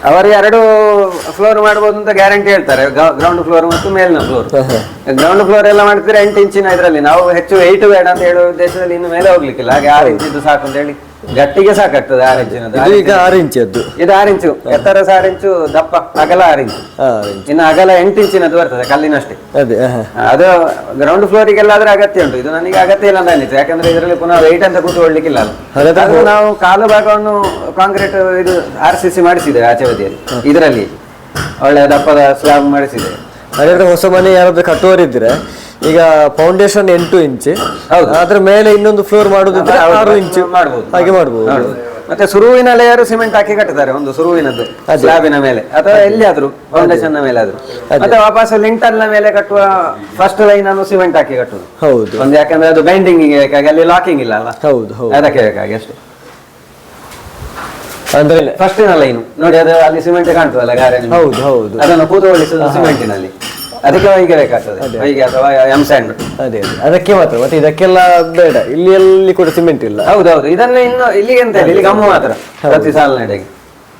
S4: ಅವರು ಎರಡು ಫ್ಲೋರ್ ಮಾಡ್ಬೋದು ಅಂತ ಗ್ಯಾರಂಟಿ ಹೇಳ್ತಾರೆ. ಗ್ರೌಂಡ್ ಫ್ಲೋರ್ ಮತ್ತು ಮೇಲಿನ ಫ್ಲೋರ್ ಗ್ರೌಂಡ್ ಫ್ಲೋರ್ ಎಲ್ಲ ಮಾಡ್ತಿದ್ರೆ ಎಂಟು ಇಂಚಿನ ಇದರಲ್ಲಿ. ನಾವು ಹೆಚ್ಚು ಏಟ್ ಬೇಡ ಅಂತ ಹೇಳುವ ಉದ್ದೇಶದಲ್ಲಿ ಇನ್ನು ಮೇಲೆ ಹೋಗ್ಲಿಕ್ಕಿಲ್ಲ. ಹಾಗೆ ಆರು ಇಂಚಿದ್ದು ಸಾಕು ಅಂತ ಹೇಳಿ ಗಟ್ಟಿಗೆ ಸಾಕಾಗ್ತದೆ ಆರು ಇಂಚಿನದ್ದು.
S1: ಇದು ಈಗ ಆರು ಇಂಚದ್ದು
S4: ಇದು ಆರು ಇಂಚು. ಎತ್ತರ ಸಹ ಆರು ಇಂಚು ದಪ್ಪ ಅಗಲ ಆರು ಇಂಚು. ಇನ್ನು ಅಗಲ ಎಂಟು ಇಂಚಿನದ್ದು ಬರ್ತದೆ ಕಲ್ಲಿನಷ್ಟೇ.
S1: ಅದೇ ಹಾ
S4: ಅದು ಗ್ರೌಂಡ್ ಫ್ಲೋರಿಗೆಲ್ಲ ಆದ್ರೆ ಅಗತ್ಯ ಉಂಟು. ಇದು ನನಗೆ ಅಗತ್ಯ ಇಲ್ಲ ಅಂತ ಅನಿಸ್ತು ಯಾಕಂದ್ರೆ ಇದರಲ್ಲಿ ಪುನಃ ವೆಯ್ಟ್ ಅಂತ ಕೂತ್ಕೊಳ್ಳಿಕ್ಕಿಲ್ಲ ಅಲ್ಲ.
S1: ಹಾಗಾದ್ರೆ
S4: ಅದು ನಾವು ಕಾಲು ಭಾಗವನ್ನು ಕಾಂಕ್ರೀಟ್ ಇದು ಆರ್ ಸಿ ಸಿ ಮಾಡಿಸಿದ್ದೇವೆ ಆಚೆ ಬದಿಯಲ್ಲಿ. ಇದರಲ್ಲಿ ಒಳ್ಳೆ ದಪ್ಪದ ಸ್ಲಾಬ್ ಮಾಡಿಸಿದೆ
S1: ಹಾಗಾದ್ರೆ ಹೊಸ ಮನೆ ಯಾರಾದ್ರೂ ಕಟ್ಟುವರಿದ್ರೆ ಈಗ ಫೌಂಡೇಶನ್ ಎಂಟು ಇಂಚ್
S4: ಹೌದು.
S1: ಅದ್ರ ಮೇಲೆ ಇನ್ನೊಂದು ಫ್ಲೋರ್ ಮಾಡುದಿದ್ರೆ ಆರು ಇಂಚು
S4: ಮಾಡಬಹುದು
S1: ಹಾಗೆ ಮಾಡ್ಬೋದು.
S4: ಮತ್ತೆ ಸುರುವಿನ ಲೇಯರ್ ಸಿಮೆಂಟ್ ಹಾಕಿ ಕಟ್ಟಿದ್ದಾರೆ ಒಂದು ಸುರುವಿನದ್ದು ಸ್ಲಾಬಿನ ಮೇಲೆ. ಅಥವಾ ಎಲ್ಲಿಯಾದ್ರೂ ಫೌಂಡೇಶನ್ನ ಮೇಲೆ ಆದ್ರೂ. ಮತ್ತೆ ವಾಪಸ್ ಲಿಂಟರ್ನ ಮೇಲೆ ಕಟ್ಟುವ ಫಸ್ಟ್ ಲೈನ್ ಅನ್ನು ಸಿಮೆಂಟ್ ಹಾಕಿ ಕಟ್ಟುದು.
S1: ಹೌದು.
S4: ಒಂದು ಯಾಕಂದ್ರೆ ಅದು ಬೈಂಡಿಂಗ್ ಬೇಕಾಗಿ ಅಲ್ಲಿ ಲಾಕಿಂಗ್ ಇಲ್ಲ ಅಲ್ಲ?
S1: ಹೌದು ಹೌದು.
S4: ಅದಕ್ಕೆ ಬೇಕಾಗಿ ಅಷ್ಟು.
S1: ಅಂದ್ರೆ
S4: ಫಸ್ಟಿನ ಲೈನ್ ನೋಡಿ ಅದು ಅಲ್ಲಿ ಸಿಮೆಂಟ್ ಕಾಣ್ತದಲ್ಲ ಗಾರೆ
S1: ಹೌದು ಹೌದು.
S4: ಅದನ್ನು ಕೂತುಗೊಳಿಸುದು ಸಿಮೆಂಟಿನಲ್ಲಿ ಅದಕ್ಕೆ ಹೊಯ್ಗೆ ಬೇಕಾಗ್ತದೆ. ಹೊಯ್ಗೆ ಅಥವಾ ಎಂ ಸ್ಯಾಂಡ್
S1: ಅದೇ ಅದೇ. ಅದಕ್ಕೆ ಮಾತ್ರ. ಮತ್ತೆ ಇದಕ್ಕೆಲ್ಲ ಬೇಡ. ಇಲ್ಲಿ ಎಲ್ಲಿ ಕೂಡ ಸಿಮೆಂಟ್ ಇಲ್ಲ.
S4: ಹೌದೌದು. ಇದನ್ನ ಇನ್ನು ಇಲ್ಲಿಗೆ ಅಂತ ಇಲ್ಲ. ಇಲ್ಲಿ ಗಮ್ಮು ಮಾತ್ರ. ಪ್ರತಿ ಸಾಲಿನಡೆಗೆ.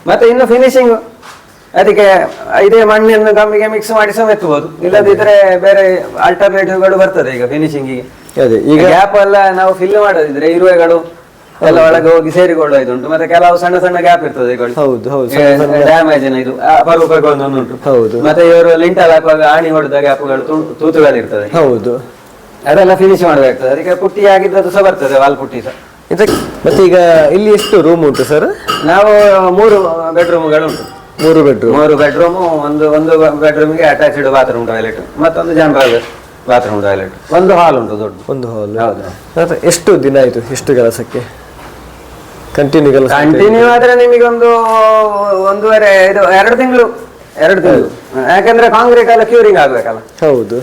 S4: ಮತ್ತೆ ಇನ್ನು ಫಿನಿಶಿಂಗ್ ಅದಕ್ಕೆ ಇದೇ ಮಣ್ಣನ್ನು ಗಮ್ಮಿಗೆ ಮಿಕ್ಸ್ ಮಾಡಿ ಸಹ ಮೆತ್ತಬಹುದು ಇಲ್ಲದಿದ್ರೆ ಬೇರೆ ಆಲ್ಟರ್ನೇಟಿವ್ಗಳು ಬರ್ತದೆ ಈಗ ಫಿನಿಶಿಂಗಿಗೆ
S1: ಅದೇ
S4: ಈಗ
S1: ಈಗ
S4: ಗ್ಯಾಪ್ ಎಲ್ಲ ನಾವು ಫಿಲ್ ಮಾಡೋದಿದ್ರೆ ಇರುವೆಗಳು ಎಲ್ಲ ಒಳಗೆ ಹೋಗಿ ಸೇರಿಕೊಳ್ಳೋದುಂಟು ಮತ್ತೆ ಕೆಲವು ಸಣ್ಣ ಸಣ್ಣ ಗ್ಯಾಪ್ ಇರ್ತದೆ
S1: ಹೌದು, ಹೌದು,
S4: ಡ್ಯಾಮೇಜ್ ಇದು ಅಪರೂಪಕ್ಕೆ ಒಂದೊಂದು ಉಂಟು.
S1: ಹೌದು.
S4: ಮತ್ತೆ ಇವರು ಲಿಂಟಲ್ ಹಾಕುವಾಗ ಆಣಿ ಹೊಡೆದ ಗ್ಯಾಪ್ಗಳು ತೂತುಗಳಿರ್ತದೆ.
S1: ಹೌದು.
S4: ಅದೆಲ್ಲ ಫಿನಿಶ್ ಮಾಡಬೇಕಾಗ್ತದೆ. ಅದಕ್ಕೆ ಪುಟ್ಟಿ ಆಗಿದ್ದದ್ದು ಸಹ ಬರ್ತದೆ ವಾಲ್ ಪುಟ್ಟಿ ಸಹ.
S1: ಮತ್ತೆ ಈಗ ಇಲ್ಲಿ ಎಷ್ಟು ರೂಮ್ ಉಂಟು ಸರ್
S4: ನಾವು ಮೂರು ಬೆಡ್ರೂಮ್ಗಳು ಉಂಟು.
S1: ಮೂರು ಬೆಡ್ರೂಮ್
S4: ಮೂರು ಬೆಡ್ರೂಮ್ ಒಂದು ಒಂದು ಬೆಡ್ರೂಮ್ಗೆ ಅಟ್ಯಾಚ್ಡ್ ಬಾತ್ರೂಮ್ ಟಾಯ್ಲೆಟ್ ಮತ್ತೊಂದು ಜನರಲ್ ಬಾತ್ರೂಮ್ ಟಾಯ್ಲೆಟ್ ಒಂದು ಹಾಲ್ ಉಂಟು ದೊಡ್ಡ
S1: ಒಂದು ಹಾಲ್
S4: ಹೌದು.
S1: ಎಷ್ಟು ದಿನ ಆಯ್ತು ಎಷ್ಟು ಕೆಲಸಕ್ಕೆ? ಕಂಟಿನ್ಯೂ
S4: ಕಂಟಿನ್ಯೂ ಆದ್ರೆ ನಿಮಗೆ ಒಂದು ಒಂದೂವರೆ ಇದು ಎರಡು ತಿಂಗಳು ಎರಡು ತಿಂಗಳು. ಯಾಕಂದ್ರೆ ಕಾಂಕ್ರೀಟ್ ಎಲ್ಲ ಕ್ಯೂರಿಂಗ್ ಆಗ್ಬೇಕಲ್ಲ.
S1: ಹೌದು.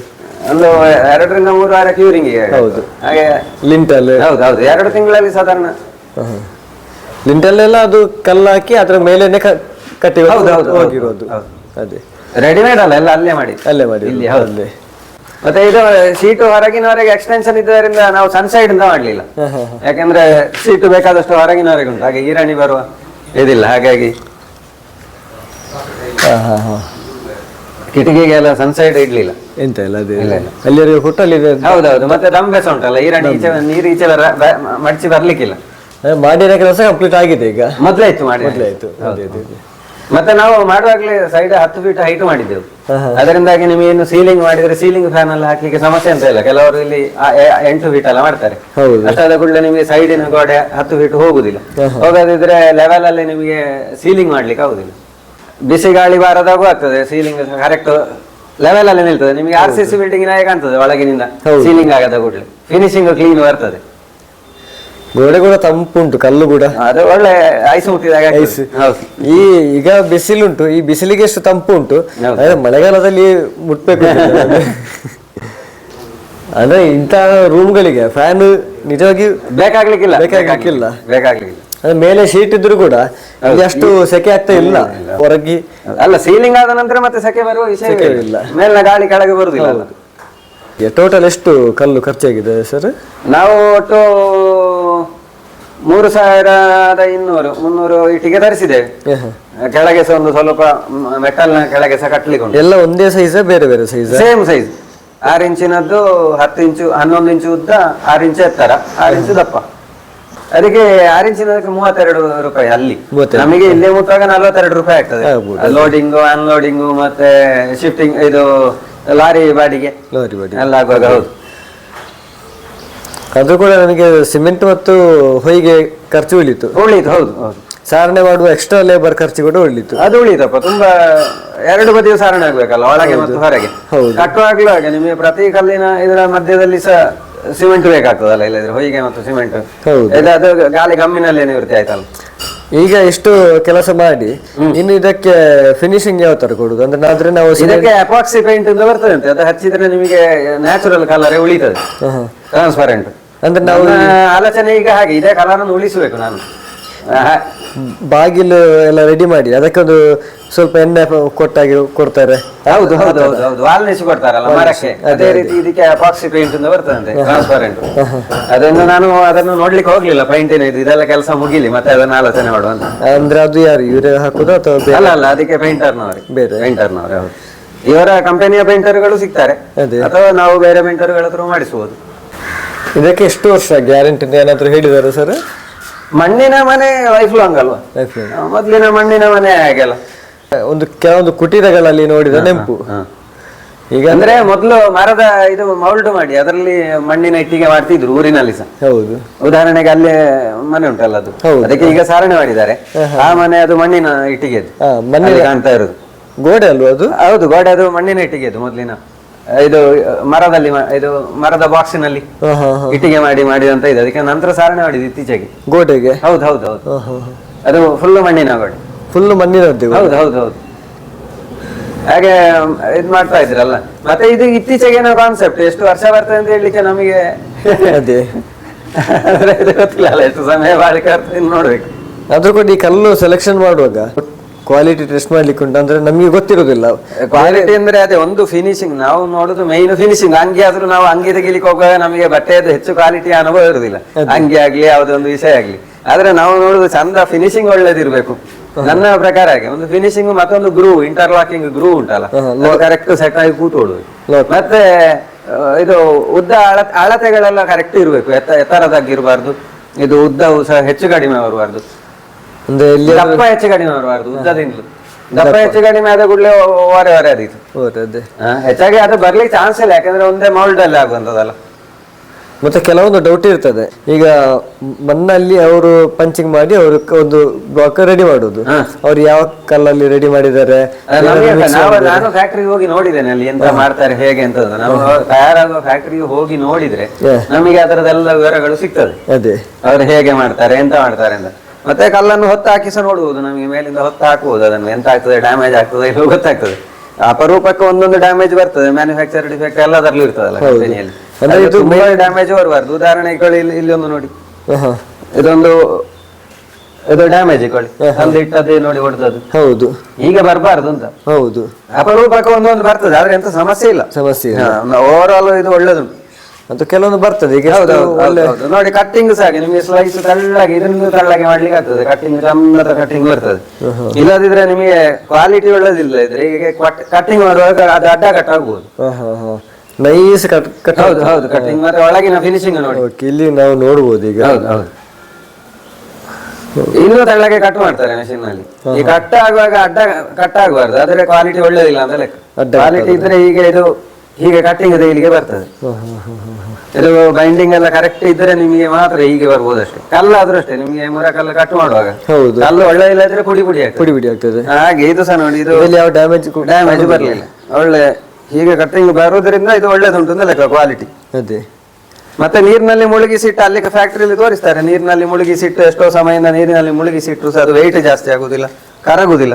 S4: ಒಂದು ಎರಡರಿಂದ ಮೂರು ವಾರ ಕ್ಯೂರಿಂಗ್
S1: ಹೌದು.
S4: ಹಾಗೆ
S1: ಲಿಂಟಲ್
S4: ಹೌದು ಹೌದು. ಎರಡು ತಿಂಗಳಲ್ಲಿ ಸಾಧಾರಣ.
S1: ಲಿಂಟಲ್ ಎಲ್ಲ ಅದು ಕಲ್ಲು ಹಾಕಿ ಅದ್ರ ಮೇಲೇನೆ ಕಟ್ಟಿ
S4: ಹೌದು, ಹೌದು,
S1: ಹೋಗಿರೋದು. ಅದೇ.
S4: ರೆಡಿಮೇಡ್ ಅಲ್ಲ ಎಲ್ಲ ಅಲ್ಲೇ ಮಾಡಿ.
S1: ಅಲ್ಲೇ ಮಾಡಿ.
S4: ಇಲ್ಲಿ ಹೌದು. ಮತ್ತೆ ಇದು ಸೀಟು ಹೊರಗಿನವರೆಗೆ ಎಕ್ಸ್ಟೆನ್ಷನ್ ಇದ್ದರಿಂದ ನಾವು ಸನ್ ಸೈಡ್ ಇಂದ ಮಾಡ್ಲಿಲ್ಲ. ಯಾಕಂದ್ರೆ ಸೀಟು ಬೇಕಾದಷ್ಟು ಹೊರಗಿನವರೆಗೆ ಉಂಟು. ಹಾಗೆ ಈರಣಿ ಬರುವ ಇದಿಲ್ಲ. ಹಾಗಾಗಿ. ಕಿಟಕಿಗೆಲ್ಲ ಸನ್ ಸೈಡ್ ಇಡ್ಲಿಲ್ಲ.
S1: ಎಂತ ಇಲ್ಲ ಅದೇ ಹೋಟೆಲ್ ಇದೆ ಅಲ್ಲಿ
S4: ಹೌದೌದು. ಮತ್ತೆ ದಮ್ ಬೆಸ ಉಂಟಲ್ಲ. ಈರಣಿ ಈಚೆ ನೀರು ಈಚೆ ಬರ- ಮಡಚಿ ಬರ್ಲಿಕ್ಕಿಲ್ಲ.
S1: ಮಾಡಿರೋ ಕೆಲಸ ಕಂಪ್ಲೀಟ್ ಆಗಿದೆ ಈಗ.
S4: ಮೊದ್ಲೇ ಇತ್ತು ಮಾಡಿ
S1: ಮೊದಲೇ
S4: ಮತ್ತೆ ನಾವು ಮಾಡುವಾಗ್ಲೇ ಸೈಡ್ ಹತ್ತು ಫೀಟ್ ಹೈಟ್ ಮಾಡಿದ್ದೆವು. ಅದರಿಂದಾಗಿ ನಿಮಗೆ ಏನು ಸೀಲಿಂಗ್ ಮಾಡಿದ್ರೆ ಸೀಲಿಂಗ್ ಫ್ಯಾನ್ ಎಲ್ಲ ಹಾಕ್ಲಿಕ್ಕೆ ಸಮಸ್ಯೆ ಅಂತ ಇಲ್ಲ. ಕೆಲವರು ಇಲ್ಲಿ ಎಂಟು ಫೀಟ್ ಎಲ್ಲ ಮಾಡ್ತಾರೆ. ಅಷ್ಟಾದ ಕೂಡಲೇ ನಿಮಗೆ ಸೈಡಿನ ಗೋಡೆ ಹತ್ತು ಫೀಟ್ ಹೋಗುದಿಲ್ಲ. ಹೋಗದಿದ್ರೆ ಲೆವೆಲ್ ಅಲ್ಲಿ ನಿಮಗೆ ಸೀಲಿಂಗ್ ಮಾಡ್ಲಿಕ್ಕೆ ಆಗುದಿಲ್ಲ. ಬಿಸಿ ಗಾಳಿ ಬಾರದಾಗೂ ಆಗ್ತದೆ. ಸೀಲಿಂಗ್ ಕರೆಕ್ಟ್ ಲೆವೆಲ್ ಅಲ್ಲಿ ನಿಲ್ತದೆ. ನಿಮಗೆ ಆರ್ ಸಿ ಸಿ ಬಿಲ್ಡಿಂಗ್ ಕಾಣ್ತದೆ ಒಳಗಿನಿಂದ. ಸೀಲಿಂಗ್ ಆಗದ ಕೂಡಲೇ. ಫಿನಿಶಿಂಗ್ ಕ್ಲೀನ್ ಬರ್ತದೆ.
S1: ಗೋಡೆ ಕೂಡ ತಂಪುಂಟು ಕಲ್ಲು ಕೂಡ
S4: ಅದು ಒಳ್ಳೆ ಐಸ್
S1: ಐಸ್ ಈ ಈಗ ಬಿಸಿಲುಂಟು ಈ ಬಿಸಿಲಿಗೆ ಎಷ್ಟು ತಂಪು ಉಂಟು. ಆದ್ರೆ ಮಳೆಗಾಲದಲ್ಲಿ ಮುಟ್ಬೇಕು. ಅಂದ್ರೆ ಇಂಥ ರೂಮ್ಗಳಿಗೆ ಫ್ಯಾನ್ ನಿಜವಾಗಿ
S4: ಬೇಕಾಗ್ಲಿಕ್ಕಿಲ್ಲ
S1: ಬೇಕಾಗ್ಲಿಕ್ಕಿಲ್ಲ.
S4: ಬೇಕಾಗ್ಲಿಕ್ಕಿಲ್ಲ
S1: ಅಂದ್ರೆ ಮೇಲೆ ಶೀಟ್ ಇದ್ರು ಕೂಡ. ಅಷ್ಟು ಸೆಕೆ ಆಗ್ತಾ ಇಲ್ಲ ಹೊರಗಿ
S4: ಅಲ್ಲ ಸೀಲಿಂಗ್ ಆದ ನಂತರ ಮತ್ತೆ ಸೆಕೆ ಬರುವ ವಿಷಯ
S1: ಇಲ್ಲ.
S4: ಮೇಲಿನ ಗಾಳಿ ಕೆಳಗೆ ಬರುದಿಲ್ಲ.
S1: ಟೋಟಲ್ ಎಷ್ಟು ಕಲ್ಲು ಖರ್ಚಾಗಿದೆ ಸರ್
S4: ನಾವು ಒಟ್ಟು ಮೂರು ಸಾವಿರದ ಇನ್ನೂರು ಮುನ್ನೂರು ಇಟ್ಟಿಗೆ ತರಿಸಿದ್ದೇವೆ. ಕೆಳಗೆ ಸಹ ಒಂದು ಸ್ವಲ್ಪ ಮೆಟಲ್ನ ಕೆಳಗೆ ಸಹ ಕಟ್ಲಿಕ್ಕೆ ಉಂಟು
S1: ಎಲ್ಲ ಒಂದೇ ಸೈಜ್ ಬೇರೆ ಬೇರೆ ಸೈಜ್
S4: ಸೇಮ್ ಸೈಜ್ ಆರು ಇಂಚಿನದ್ದು ಹತ್ತು ಇಂಚು ಹನ್ನೊಂದು ಇಂಚು ಉದ್ದ ಆರು ಇಂಚು ಎತ್ತರ ಆರು ಇಂಚು ದಪ್ಪ. ಅದಕ್ಕೆ ಆರು ಇಂಚಿನದಕ್ಕೆ ಮೂವತ್ತೆರಡು ರೂಪಾಯಿ ಅಲ್ಲಿ. ನಮಗೆ ಇಲ್ಲೇ ಮುಟ್ಟುವಾಗ ನಲ್ವತ್ತೆರಡು ರೂಪಾಯಿ ಆಗ್ತದೆ. ಲೋಡಿಂಗ್ ಅನ್ಲೋಡಿಂಗ್ ಮತ್ತೆ ಶಿಫ್ಟಿಂಗ್ ಇದು ಲಾರಿ ಬಾಡಿಗೆ. ಎಲ್ಲ ಆಗುವಾಗ ಹೌದು.
S1: ಅದು ಕೂಡ ನನಗೆ ಸಿಮೆಂಟ್ ಮತ್ತು ಹೊಯ್ಗೆ ಖರ್ಚು ಉಳಿತು.
S4: ಉಳಿತು ಹೌದು. ಹೌದು.
S1: ಸಾರಣೆ ಮಾಡುವ ಎಕ್ಸ್ಟ್ರಾ ಲೇಬರ್ ಖರ್ಚು ಕೂಡ ಉಳಿತು.
S4: ಅದು ಉಳಿತಪ್ಪ ತುಂಬಾ ಎರಡು ಬದಿಯು ಸಾರಣೆ ಆಗ್ಬೇಕಲ್ಲ ಒಳಗೆ ಮತ್ತು ಹೊರಗೆ.
S1: ಹೌದು.
S4: ಕಟ್ಟುವಾಗ್ಲೂ ಹಾಗೆ ನಿಮಗೆ ಪ್ರತಿ ಕಲ್ಲಿನ ಇದರ ಮಧ್ಯದಲ್ಲಿ ಸಹ ಸಿಮೆಂಟ್ ಬೇಕಾಗ್ತದಲ್ಲ ಇಲ್ಲದ್ರೆ ಹೊಯ್ಗೆ ಮತ್ತು ಸಿಮೆಂಟ್.
S1: ಹೌದು.
S4: ಅದು ಗಾಲಿ ಗಮ್ಮಿನಲ್ಲೇ ನಿವೃತ್ತಿ ಆಯ್ತಲ್ಲ.
S1: ಈಗ ಎಷ್ಟು ಕೆಲಸ ಮಾಡಿ ಇನ್ನು ಇದಕ್ಕೆ ಫಿನಿಶಿಂಗ್ ಯಾವ ತರ ಕೊಡುದು? ಅಂದ್ರೆ ಆದ್ರೆ ನಾವು
S4: ಇದಕ್ಕೆ ಅಪಾಕ್ಸಿ ಪೇಂಟ್ ಅಂತ ಬರ್ತದೆ ಅಂತೆ ಅದು ಹಚ್ಚಿದ್ರೆ ನಿಮಗೆ ನ್ಯಾಚುರಲ್ ಕಲರ್ ಉಳಿತದೆ. ಟ್ರಾನ್ಸ್ಪರೆಂಟ್
S1: ಅಂದ್ರೆ ನಾವು
S4: ಆಲೋಚನೆ ಈಗ ಹಾಗೆ ಇದೇ ಕಲರ್ ಅನ್ನು ಉಳಿಸಬೇಕು ನಾನು.
S1: ಬಾಗಿಲು ಎಲ್ಲ ರೆಡಿ ಮಾಡಿ ಅದಕ್ಕೊಂದು ಸ್ವಲ್ಪ ಎಣ್ಣೆ ಕೊಟ್ಟಾಗಿ ಕೊಡ್ತಾರೆ.
S4: ಹೌದು ಹೌದು ಹೌದು ಹೌದು. ವಾಲ್ನಿಶ್ ಕೊಡ್ತಾರಲ್ಲ ಮರಕ್ಕೆ. ಅದೇ ರೀತಿ ಇದಕ್ಕೆ ಅಪಾಕ್ಸಿ ಪೇಂಟ್ ಅಂತ ಬರ್ತದೆ ಟ್ರಾನ್ಸ್ಪರೆಂಟ್ ಅದನ್ನು ನಾನು ಅದನ್ನು ನೋಡ್ಲಿಕ್ಕೆ ಹೋಗ್ಲಿಲ್ಲ ಪೇಂಟಿನ ಇದು ಇದೆಲ್ಲ ಕೆಲಸ ಮುಗಿಲಿ ಮತ್ತೆ ಅದನ್ನ ಆಲೋಚನೆ ಮಾಡುವಂತ
S1: ಅಂದ್ರೆ ಅದು ಯಾರು ಇವರೇ ಹಾಕುದು ಅಥವಾ
S4: ಅಲ್ಲ ಅಲ್ಲ ಅದಕ್ಕೆ ಪೇಂಟರ್ನವರೇ
S1: ಬೇರೆ.
S4: ಪೇಂಟರ್ನವರೇ ಹೌದು. ಇವರ ಕಂಪನಿಯ ಪೇಂಟರ್ಗಳು ಸಿಗ್ತಾರೆ. ಅಥವಾ ನಾವು ಬೇರೆ ಪೇಂಟರ್ಗಳ ಹತ್ರ ಮಾಡಿಸಬಹುದು.
S1: ಇದಕ್ಕೆ ಎಷ್ಟು ವರ್ಷ ಗ್ಯಾರಂಟಿ ಏನಾದ್ರು ಹೇಳಿದಾರೆ ಸರ್
S4: ಮಣ್ಣಿನ ಮನೆ ಲೈಫ್ ಲಾಂಗ್ ಅಲ್ವಾ ಮೊದ್ಲಿನ ಮಣ್ಣಿನ ಮನೆ ಹಾಗೆಲ್ಲ.
S1: ಒಂದು ಕೆಲವೊಂದು ಕುಟೀರಗಳಲ್ಲಿ ನೋಡಿದ ನೆಂಪು. ಈಗ
S4: ಅಂದ್ರೆ ಮೊದಲು ಮರದ ಇದು ಮೌಲ್ಡ್ ಮಾಡಿ ಅದರಲ್ಲಿ ಮಣ್ಣಿನ ಇಟ್ಟಿಗೆ ಮಾಡ್ತಿದ್ರು ಊರಿನಲ್ಲಿ ಸಹ.
S1: ಹೌದು.
S4: ಉದಾಹರಣೆಗೆ ಅಲ್ಲೇ ಮನೆ ಉಂಟಲ್ಲ ಅದು. ಅದಕ್ಕೆ ಈಗ ಸಾರಣೆ ಮಾಡಿದ್ದಾರೆ. ಆ ಮನೆ ಅದು ಮಣ್ಣಿನ ಇಟ್ಟಿಗೆ ಕಾಣ್ತಾ ಇರೋದು.
S1: ಗೋಡೆ ಅಲ್ವಾ ಅದು?
S4: ಹೌದು ಗೋಡೆ ಅದು ಮಣ್ಣಿನ ಇಟ್ಟಿಗೆ ಅದು ಮೊದಲಿನ. ಇದು ಮರದಲ್ಲಿ ಇದು ಮರದ ಬಾಕ್ಸಿನಲ್ಲಿ. ಇಟ್ಟಿಗೆ ಮಾಡಿ ಮಾಡಿದಂತ ಇದೆ. ಅದಕ್ಕೆ ನಂತರ ಸಾರಣೆ ಮಾಡಿದ್ದು ಇತ್ತೀಚೆಗೆ.
S1: ಗೋಡೆಗೆ?
S4: ಹೌದು ಹೌದು ಹೌದು. ಅದು ಫುಲ್ ಮಣ್ಣಿನ ಗೋಡೆ.
S1: ಫುಲ್ ಮಣ್ಣಿನದ್ದು
S4: ಹೌದು ಹೌದು ಹೌದು. ಹಾಗೆ ಇದ್ ಮಾಡ್ತಾ ಇದ್ರಲ್ಲ. ಮತ್ತೆ ಇದು ಇತ್ತೀಚೆಗೆ ಏನೋ ಕಾನ್ಸೆಪ್ಟ್ ಎಷ್ಟು ವರ್ಷ ಬರ್ತದೆ ಅಂತ ಹೇಳಲಿಕ್ಕೆ ನಮಗೆ.
S1: ಅದೇ.
S4: ಗೊತ್ತಿಲ್ಲ ಅಲ್ಲ ಎಷ್ಟು ಸಮಯ ಬಾಳಿಕೆ ನೋಡ್ಬೇಕು.
S1: ಅದ್ರ ಕೂಡ ಈ ಕಲ್ಲು ಸೆಲೆಕ್ಷನ್ ಮಾಡುವಾಗ. ಕ್ವಾಲಿಟಿ ಟೆಸ್ಟ್ ಮಾಡ್ಲಿಕ್ಕೆ ಉಂಟು. ಅಂದ್ರೆ ನಮಗೆ ಗೊತ್ತಿರೋದಿಲ್ಲ.
S4: ಕ್ವಾಲಿಟಿ ಅಂದ್ರೆ ಅದೇ ಒಂದು ಫಿನಿಶಿಂಗ್ ನಾವು ನೋಡುದು ಮೈನ್ ಫಿನಿಶಿಂಗ್ ಅಂಗಿ ಆದ್ರೂ ನಾವು ಅಂಗಿ ತೆಗಿಲಿಕ್ಕೆ ಹೋಗುವಾಗ ನಮಗೆ ಬಟ್ಟೆಯದ್ದು ಹೆಚ್ಚು ಕ್ವಾಲಿಟಿ ಅನುಭವ ಇರುದಿಲ್ಲ ಅಂಗಿ ಆಗ್ಲಿ ಯಾವುದೊಂದು ವಿಷಯ ಆಗ್ಲಿ. ಆದ್ರೆ ನಾವು ನೋಡುದು ಚಂದ ಫಿನಿಶಿಂಗ್ ಒಳ್ಳೇದಿರ್ಬೇಕು. ನನ್ನ ಪ್ರಕಾರ ಹಾಗೆ. ಒಂದು ಫಿನಿಶಿಂಗ್ ಮತ್ತೊಂದು ಗ್ರೂ ಇಂಟರ್ಲಾಕಿಂಗ್ ಗ್ರೂ ಉಂಟಲ್ಲ. ಕರೆಕ್ಟ್ ಸೆಟ್ ಆಗಿ
S1: ಕೂತೋಡುದು
S4: ಮತ್ತೆ ಇದು ಉದ್ದ ಅಳ- ಅಳತೆಗಳೆಲ್ಲ ಕರೆಕ್ಟ್ ಇರಬೇಕು. ಎತ್ತ ಎತ್ತರದಾಗಿರ್ಬಾರ್ದು ಇದು ಉದ್ದವು ಸಹ ಹೆಚ್ಚು ಕಡಿಮೆ ಬರಬಾರ್ದು.
S1: ಅಂದ್ರೆ ಇಲ್ಲಿ
S4: ದಪ್ಪ ಹೆಚ್ಚು ಕಡಿಮೆ ಬರಬಾರ್ದು ಉದ್ದದಿಂದಲೂ ದಪ್ಪ ಹೆಚ್ಚು ಕಡಿಮೆ ಆದ ಕೂಡಲೇ ಓರೆ ಓರೆ ಆದೀತು ಹಾ, ಹೆಚ್ಚಾಗಿ ಅದು ಬರ್ಲಿಕ್ಕೆ ಚಾನ್ಸ್ ಇಲ್ಲ ಯಾಕಂದ್ರೆ ಒಂದೇ ಮೌಲ್ಡ್ ಅಲ್ಲಿ ಆಗುವಂತದಲ್ಲ
S1: ಮತ್ತೆ ಕೆಲವೊಂದು ಡೌಟ್ ಇರ್ತದೆ. ಈಗ ಮಣ್ಣಲ್ಲಿ ಅವರು ಪಂಚಿಂಗ್ ಮಾಡಿ ಅವರು ಒಂದು ಬ್ಲಾಕ್ ರೆಡಿ ಮಾಡುದು. ಅವ್ರು ಯಾವ ಕಲ್ಲಲ್ಲಿ ರೆಡಿ ಮಾಡಿದ್ದಾರೆ?
S4: ನಾನು ಫ್ಯಾಕ್ಟ್ರಿಗೆ ಹೋಗಿ ನೋಡಿದ್ದೇನೆ ಅಲ್ಲಿ ಎಂತ ಮಾಡ್ತಾರೆ ಹೇಗೆ ಅಂತ ನಾವು ತಯಾರಾಗುವ ಫ್ಯಾಕ್ಟ್ರಿಗೆ ಹೋಗಿ ನೋಡಿದ್ರೆ. ನಮಗೆ ಅದರದೆಲ್ಲ ವಿವರಗಳು ಸಿಗ್ತದೆ.
S1: ಅದೇ.
S4: ಅವ್ರು ಹೇಗೆ ಮಾಡ್ತಾರೆ ಎಂತ ಮಾಡ್ತಾರೆ ಅಂತ. ಮತ್ತೆ ಕಲ್ಲನ್ನು ಹೊತ್ತು ಹಾಕಿಸ ನೋಡುವುದು ನಮಗೆ ಮೇಲಿಂದ ಹೊತ್ತು ಹಾಕುವುದು ಅದನ್ನು ಎಂತ ಆಗ್ತದೆ ಡ್ಯಾಮೇಜ್ ಆಗ್ತದೆ ಇಲ್ಲೋ ಗೊತ್ತಾಗ್ತದೆ. ಅಪರೂಪಕ್ಕೆ ಒಂದೊಂದು ಡ್ಯಾಮೇಜ್ ಬರ್ತದೆ ಮ್ಯಾನುಫ್ಯಾಕ್ಚರ್ ಡಿಫೆಕ್ಟ್ ಎಲ್ಲ ಅದರಲ್ಲಿ
S1: ಇರ್ತದಲ್ಲ.
S4: ಕಂಪನಿಯಲ್ಲಿ. ಡ್ಯಾಮೇಜ್ ಬರಬಾರ್ದು. ಉದಾಹರಣೆ ಇಲ್ಲಿ ಇಲ್ಲಿ ಒಂದು ನೋಡಿ. ಇದೊಂದು ಇದು ಡ್ಯಾಮೇಜ್ ಇಕೊಳ್ಳಿ ಅಲ್ಲಿ ಇಟ್ಟದ್ದೇ ನೋಡಿ ಹೊಡೆದದ್ದು
S1: ಹೌದು.
S4: ಈಗ ಬರಬಾರ್ದು ಅಂತ.
S1: ಹೌದು.
S4: ಅಪರೂಪಕ್ಕೆ ಒಂದೊಂದು ಬರ್ತದೆ ಆದ್ರೆ ಎಂತ ಸಮಸ್ಯೆ ಇಲ್ಲ.
S1: ಸಮಸ್ಯೆ.
S4: ಓವರ್ ಆಲ್ ಇದು ಒಳ್ಳೇದುಂಟು.
S1: ಅದು ಕೆಲವೊಂದು ಬರ್ತದೆ. ಈಗ
S4: ನೋಡಿ ಕಟ್ಟಿಂಗ್ ಸಹ ಹಾಗೆ ನಿಮಗೆ ಸ್ಲೈಸ್ ತಳ್ಳಾಗಿ ಇದರಿಂದ ತಳ್ಳಾಗಿ ಮಾಡ್ಲಿಕ್ಕೆ ಆಗ್ತದೆ. ಕಟ್ಟಿಂಗ್ ಚಂದ ಕಟ್ಟಿಂಗ್ ಬರ್ತದೆ. ಇಲ್ಲದಿದ್ರೆ ನಿಮಗೆ ಕ್ವಾಲಿಟಿ ಒಳ್ಳೇದಿಲ್ಲ ಇದ್ರೆ ಈಗ ಕಟ್ಟಿಂಗ್ ಮಾಡುವಾಗ ಅದು ಅಡ್ಡ ಕಟ್ ಆಗ್ಬೋದು.
S1: ನೈಸ್ ಕಟ್ ಕಟ್
S4: ಹೌದು ಹೌದು ಕಟ್ಟಿಂಗ್ ಮತ್ತೆ ಒಳಗಿನ ಫಿನಿಶಿಂಗ್ ನೋಡಿ.
S1: ಇಲ್ಲಿ ನಾವು ನೋಡ್ಬೋದು ಈಗ.
S4: ಹೌದು ಹೌದು. ಇನ್ನೂ ತಳ್ಳಗೆ ಕಟ್ ಮಾಡ್ತಾರೆ ಮೆಷಿನ್ನಲ್ಲಿ. ಈ ಕಟ್ ಆಗುವಾಗ ಅಡ್ಡ ಕಟ್ ಆಗಬಾರ್ದು. ಆದ್ರೆ ಕ್ವಾಲಿಟಿ ಒಳ್ಳೇದಿಲ್ಲ ಅಂತ ಲೆಕ್ಕ. ಕ್ವಾಲಿಟಿ ಇದ್ರೆ ಈಗ ಇದು ಹೀಗೆ ಕಟ್ಟಿಂಗ್ ಇಲ್ಲಿಗೆ ಬರ್ತದೆ. ಕೆಲವು ಬೈಂಡಿಂಗ್ ಎಲ್ಲ ಕರೆಕ್ಟ್ ಇದ್ರೆ ನಿಮಗೆ ಮಾತ್ರ ಹೀಗೆ ಬರ್ಬೋದು ಅಷ್ಟೇ. ಕಲ್ಲಾದ್ರೂ ಅಷ್ಟೇ ನಿಮಗೆ ಮುರ ಕಲ್ಲು ಕಟ್ ಮಾಡುವಾಗ.
S1: ಹೌದು.
S4: ಕಲ್ಲು ಒಳ್ಳೆ ಇಲ್ಲದ್ರೆ ಪುಡಿ ಪುಡಿ ಆಗ್ತದೆ.
S1: ಪುಡಿ ಪುಡಿ ಆಗ್ತದೆ.
S4: ಹಾಗೆ ಇದು ಸಹ ನೋಡಿ ಇದು
S1: ಯಾವ ಡ್ಯಾಮೇಜ್
S4: ಡ್ಯಾಮೇಜ್ ಬರಲಿಲ್ಲ. ಒಳ್ಳೆ ಹೀಗೆ ಕಟ್ಟಿಂಗ್ ಬರೋದ್ರಿಂದ ಇದು ಒಳ್ಳೇದುಂಟು ಅಂತ ಲೆಕ್ಕ ಕ್ವಾಲಿಟಿ
S1: ಅದೇ.
S4: ಮತ್ತೆ ನೀರಿನಲ್ಲಿ ಮುಳುಗಿಸಿಟ್ಟು ಅಲ್ಲಿ ಫ್ಯಾಕ್ಟ್ರಿಯಲ್ಲಿ ತೋರಿಸ್ತಾರೆ ನೀರಿನಲ್ಲಿ ಮುಳುಗಿಸಿಟ್ಟು ಎಷ್ಟೋ ಸಮಯದಿಂದ ನೀರಿನಲ್ಲಿ ಮುಳುಗಿಸಿಟ್ಟು ಸಹ ಅದು ವೆಯ್ಟ್ ಜಾಸ್ತಿ ಆಗುದಿಲ್ಲ ಕರಗುದಿಲ್ಲ.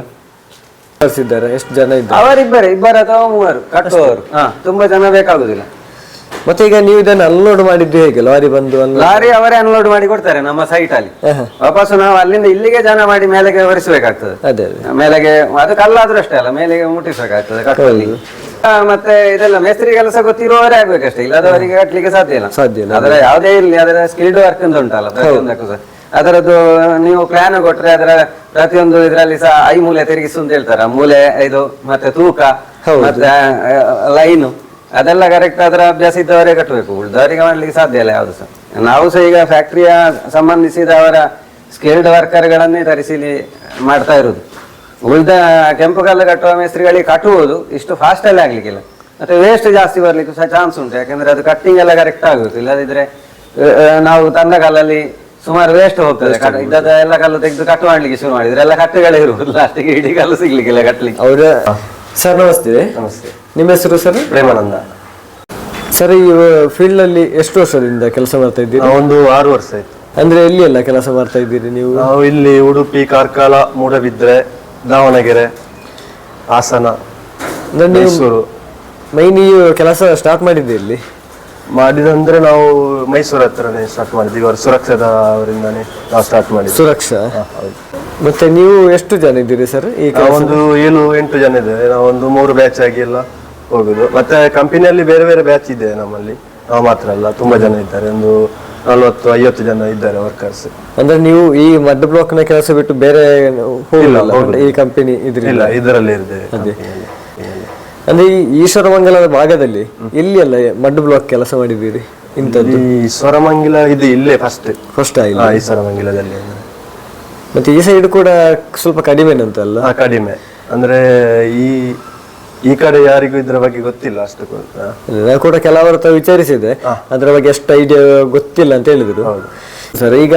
S1: ಕಳ್ಸಿದ್ದಾರೆ ಎಷ್ಟು ಜನ ಇದ್ದಾರೆ?
S4: ಅವರಿಬ್ಬರು ಇಬ್ಬರು ಅಥವಾ ಮೂವರು ಕಟ್ಟುವವರು. ತುಂಬಾ ಜನ ಬೇಕಾಗುದಿಲ್ಲ.
S1: ಮತ್ತೆ ಈಗ ನೀವು ಇದನ್ನು ಅನ್ಲೋಡ್ ಮಾಡಿದ್ದು ಹೇಗೆ? ಲಾರಿ ಬಂದು
S4: ಲಾರಿ ಅವರೇ ಅನ್ಲೋಡ್ ಮಾಡಿ ಕೊಡ್ತಾರೆ ನಮ್ಮ ಸೈಟ್ ಅಲ್ಲಿ. ವಾಪಸ್ ನಾವು ಅಲ್ಲಿಂದ ಇಲ್ಲಿಗೆ ಜನ ಮಾಡಿ ಮೇಲೆಗೆ ಒರೆಸಬೇಕಾಗ್ತದೆ
S1: ಅದೇ
S4: ಮೇಲೆಗೆ ಅದು ಕಲ್ಲಾದ್ರೂ ಅಷ್ಟೇ ಅಲ್ಲ ಮೇಲೆಗೆ ಮುಟ್ಟಿಸ್ಬೇಕಾಗ್ತದೆ ಕಟ್ಟುವಲ್ಲಿ. ಮತ್ತೆ ಇದೆಲ್ಲ ಮೇಸ್ತ್ರಿ ಕೆಲಸ ಗೊತ್ತಿರುವವರೇ ಆಗ್ಬೇಕಷ್ಟೇ ಇಲ್ಲದವರಿಗೆ ಕಟ್ಲಿಕ್ಕೆ ಸಾಧ್ಯ ಇಲ್ಲ.
S1: ಸಾಧ್ಯ ಇಲ್ಲ.
S4: ಅದರ ಯಾವುದೇ ಇರಲಿ ಅದರ ಸ್ಕಿಲ್ಡ್ ವರ್ಕ್ ಅಂತ ಉಂಟಲ್ಲ ಪ್ರತಿಯೊಂದಕ್ಕೂ ಸಹ. ಅದರದ್ದು ನೀವು ಪ್ಲಾನ್ ಕೊಟ್ಟರೆ ಅದರ ಪ್ರತಿಯೊಂದು ಇದರಲ್ಲಿ ಸಹ ಐ ಮೂಲೆ ತಿರುಗಿಸು ಅಂತ ಹೇಳ್ತಾರೆ. ಮೂಲೆ ಇದು ಮತ್ತೆ ತೂಕ ಮತ್ತೆ ಲೈನು. ಅದೆಲ್ಲ ಕರೆಕ್ಟ್ ಅದರ ಅಭ್ಯಾಸ ಇದ್ದವರೇ ಕಟ್ಟಬೇಕು ಉಳಿದವರಿಗೆ ಮಾಡ್ಲಿಕ್ಕೆ ಸಾಧ್ಯ ಇಲ್ಲ ಯಾವುದು ಸಹ. ನಾವು ಸಹ ಈಗ ಫ್ಯಾಕ್ಟ್ರಿಯ ಸಂಬಂಧಿಸಿದ ಅವರ ಸ್ಕಿಲ್ಡ್ ವರ್ಕರ್ಗಳನ್ನೇ ತರಿಸಿ ಮಾಡ್ತಾ ಇರುವುದು ಉಳಿದ ಕೆಂಪು ಕಲ್ಲು ಕಟ್ಟುವ ಮೇಸ್ತ್ರಿಗಳಿಗೆ ಕಟ್ಟುವುದು ಇಷ್ಟು ಫಾಸ್ಟ್ ಅಲ್ಲಿ ಆಗ್ಲಿಕ್ಕಿಲ್ಲ. ಮತ್ತೆ ವೇಸ್ಟ್ ಜಾಸ್ತಿ ಬರ್ಲಿಕ್ಕೂ ಸಹ ಚಾನ್ಸ್ ಉಂಟು. ಯಾಕಂದ್ರೆ ಅದು ಕಟ್ಟಿಂಗ್ ಎಲ್ಲ ಕರೆಕ್ಟ್ ಆಗಬೇಕು ಇಲ್ಲದಿದ್ರೆ ನಾವು ತಂದ ಕಲ್ಲಲ್ಲಿ ಸುಮಾರು ವೇಸ್ಟ್ ಹೋಗ್ತದೆ. ಎಲ್ಲ ಕಲ್ಲು ತೆಗೆದು ಕಟ್ ಮಾಡ್ಲಿಕ್ಕೆ ಶುರು ಮಾಡಿದ್ರೆ ಎಲ್ಲ ಕಟ್ಟುಗಳೇ ಇರುವುದು. ಲಾಸ್ಟಿಗೆ ಇಡೀ ಕಲ್ಲು ಸಿಗ್ಲಿಕ್ಕಿಲ್ಲ ಕಟ್ಲಿಕ್ಕೆ.
S1: ಅವರ ಸರ್ ನಮಸ್ತೆ.
S2: ನಮಸ್ತೆ.
S1: ನಿಮ್ಮ ಹೆಸರು ಸರ್?
S2: ಪ್ರೇಮಾನಂದ.
S1: ಸರ್ ಈ ಫೀಲ್ಡ್ ಅಲ್ಲಿ ಎಷ್ಟು ವರ್ಷದಿಂದ ಕೆಲಸ ಮಾಡ್ತಾ ಇದ್ದೀರಿ?
S2: ಒಂದು ಆರು ವರ್ಷ ಆಯ್ತು.
S1: ಅಂದ್ರೆ ಎಲ್ಲಿ ಎಲ್ಲ ಕೆಲಸ ಮಾಡ್ತಾ ಇದ್ದೀರಿ ನೀವು?
S2: ನಾವು ಇಲ್ಲಿ ಉಡುಪಿ ಕಾರ್ಕಳ ಮೂಡಬಿದ್ರೆ ದಾವಣಗೆರೆ ಹಾಸನ
S1: ಅಂದ್ರೆ ನೀವು
S2: ಮೈಸೂರು.
S1: ಮೈ ನೀವು ಕೆಲಸ ಸ್ಟಾರ್ಟ್ ಮಾಡಿದ್ದೆ ಇಲ್ಲಿ.
S2: ಮಾಡಿದಂದ್ರೆ ನಾವು ಮೈಸೂರು ಹತ್ರನೇ ಸ್ಟಾರ್ಟ್ ಮಾಡಿದ್ವಿ ಇವರು ಸುರಕ್ಷದ ಅವರಿಂದಾನೇ ನಾವು ಸ್ಟಾರ್ಟ್ ಮಾಡಿದ್ವಿ
S1: ಸುರಕ್ಷಾ. ಮತ್ತೆ ನೀವು ಎಷ್ಟು ಜನ ಇದ್ದೀರಿ ಸರ್ ಈಗ
S2: ಒಂದು ಏಳು ಎಂಟು ಜನ ಇದ್ದೇವೆ. ನಾವೊಂದು ಮೂರು ಬ್ಯಾಚ್ ಆಗಿ ಎಲ್ಲ ಹೋಗುದು. ಮತ್ತೆ ಕಂಪನಿಯಲ್ಲಿ ಬೇರೆ ಬೇರೆ ಬ್ಯಾಚ್ ಇದೆ ನಮ್ಮಲ್ಲಿ. ನಾವು ಮಾತ್ರ ಅಲ್ಲ ತುಂಬಾ ಜನ ಇದ್ದಾರೆ. ಒಂದು ನಲ್ವತ್ತು ಐವತ್ತು ಜನ ಇದ್ದಾರೆ ವರ್ಕರ್ಸ್
S1: ಅಂದ್ರೆ ನೀವು ಈ ಮಡ್ ಬ್ಲಾಕ್ನ ಕೆಲಸ ಬಿಟ್ಟು ಬೇರೆ ಹೋಗಿಲ್ಲ ಈ ಕಂಪನಿ ಇದ್ರಲ್ಲಿ
S2: ಇಲ್ಲ ಇದರಲ್ಲಿ ಇರ್ತೇವೆ.
S1: ಅಂದ್ರೆ ಈ ಈಶ್ವರಮಂಗಲದ ಭಾಗದಲ್ಲಿ ಎಲ್ಲಿ ಅಲ್ಲ ಮಡ್ ಬ್ಲಾಕ್ ಕೆಲಸ ಮಾಡಿದ್ದೀರಿ ಇಂಥದ್ದು?
S2: ಸ್ವರಮಂಗಿಲ ಇದು ಇಲ್ಲೇ ಫಸ್ಟ್
S1: ಫಸ್ಟ್ ಈಶ್ವರ
S2: ಈ ಸ್ವರಮಂಗಿಲದಲ್ಲಿ
S1: ಮತ್ತೆ ಈ ಸೈಡ್ ಕೂಡ ಸ್ವಲ್ಪ ಕಡಿಮೆ ಅಂತಲ್ಲ
S2: ಕಡಿಮೆ. ಅಂದ್ರೆ ಈ ಈ ಕಡೆ ಯಾರಿಗೂ ಇದ್ರ ಬಗ್ಗೆ ಗೊತ್ತಿಲ್ಲ ಅಷ್ಟು ಗೊತ್ತಾ?
S1: ನಾನು ಕೂಡ ಕೆಲವರ ಹತ್ರ ವಿಚಾರಿಸಿದೆ. ಅದ್ರ ಬಗ್ಗೆ ಎಷ್ಟು ಐಡಿಯಾ ಗೊತ್ತಿಲ್ಲ ಅಂತ ಹೇಳಿದ್ರು. ಸರ್ ಈಗ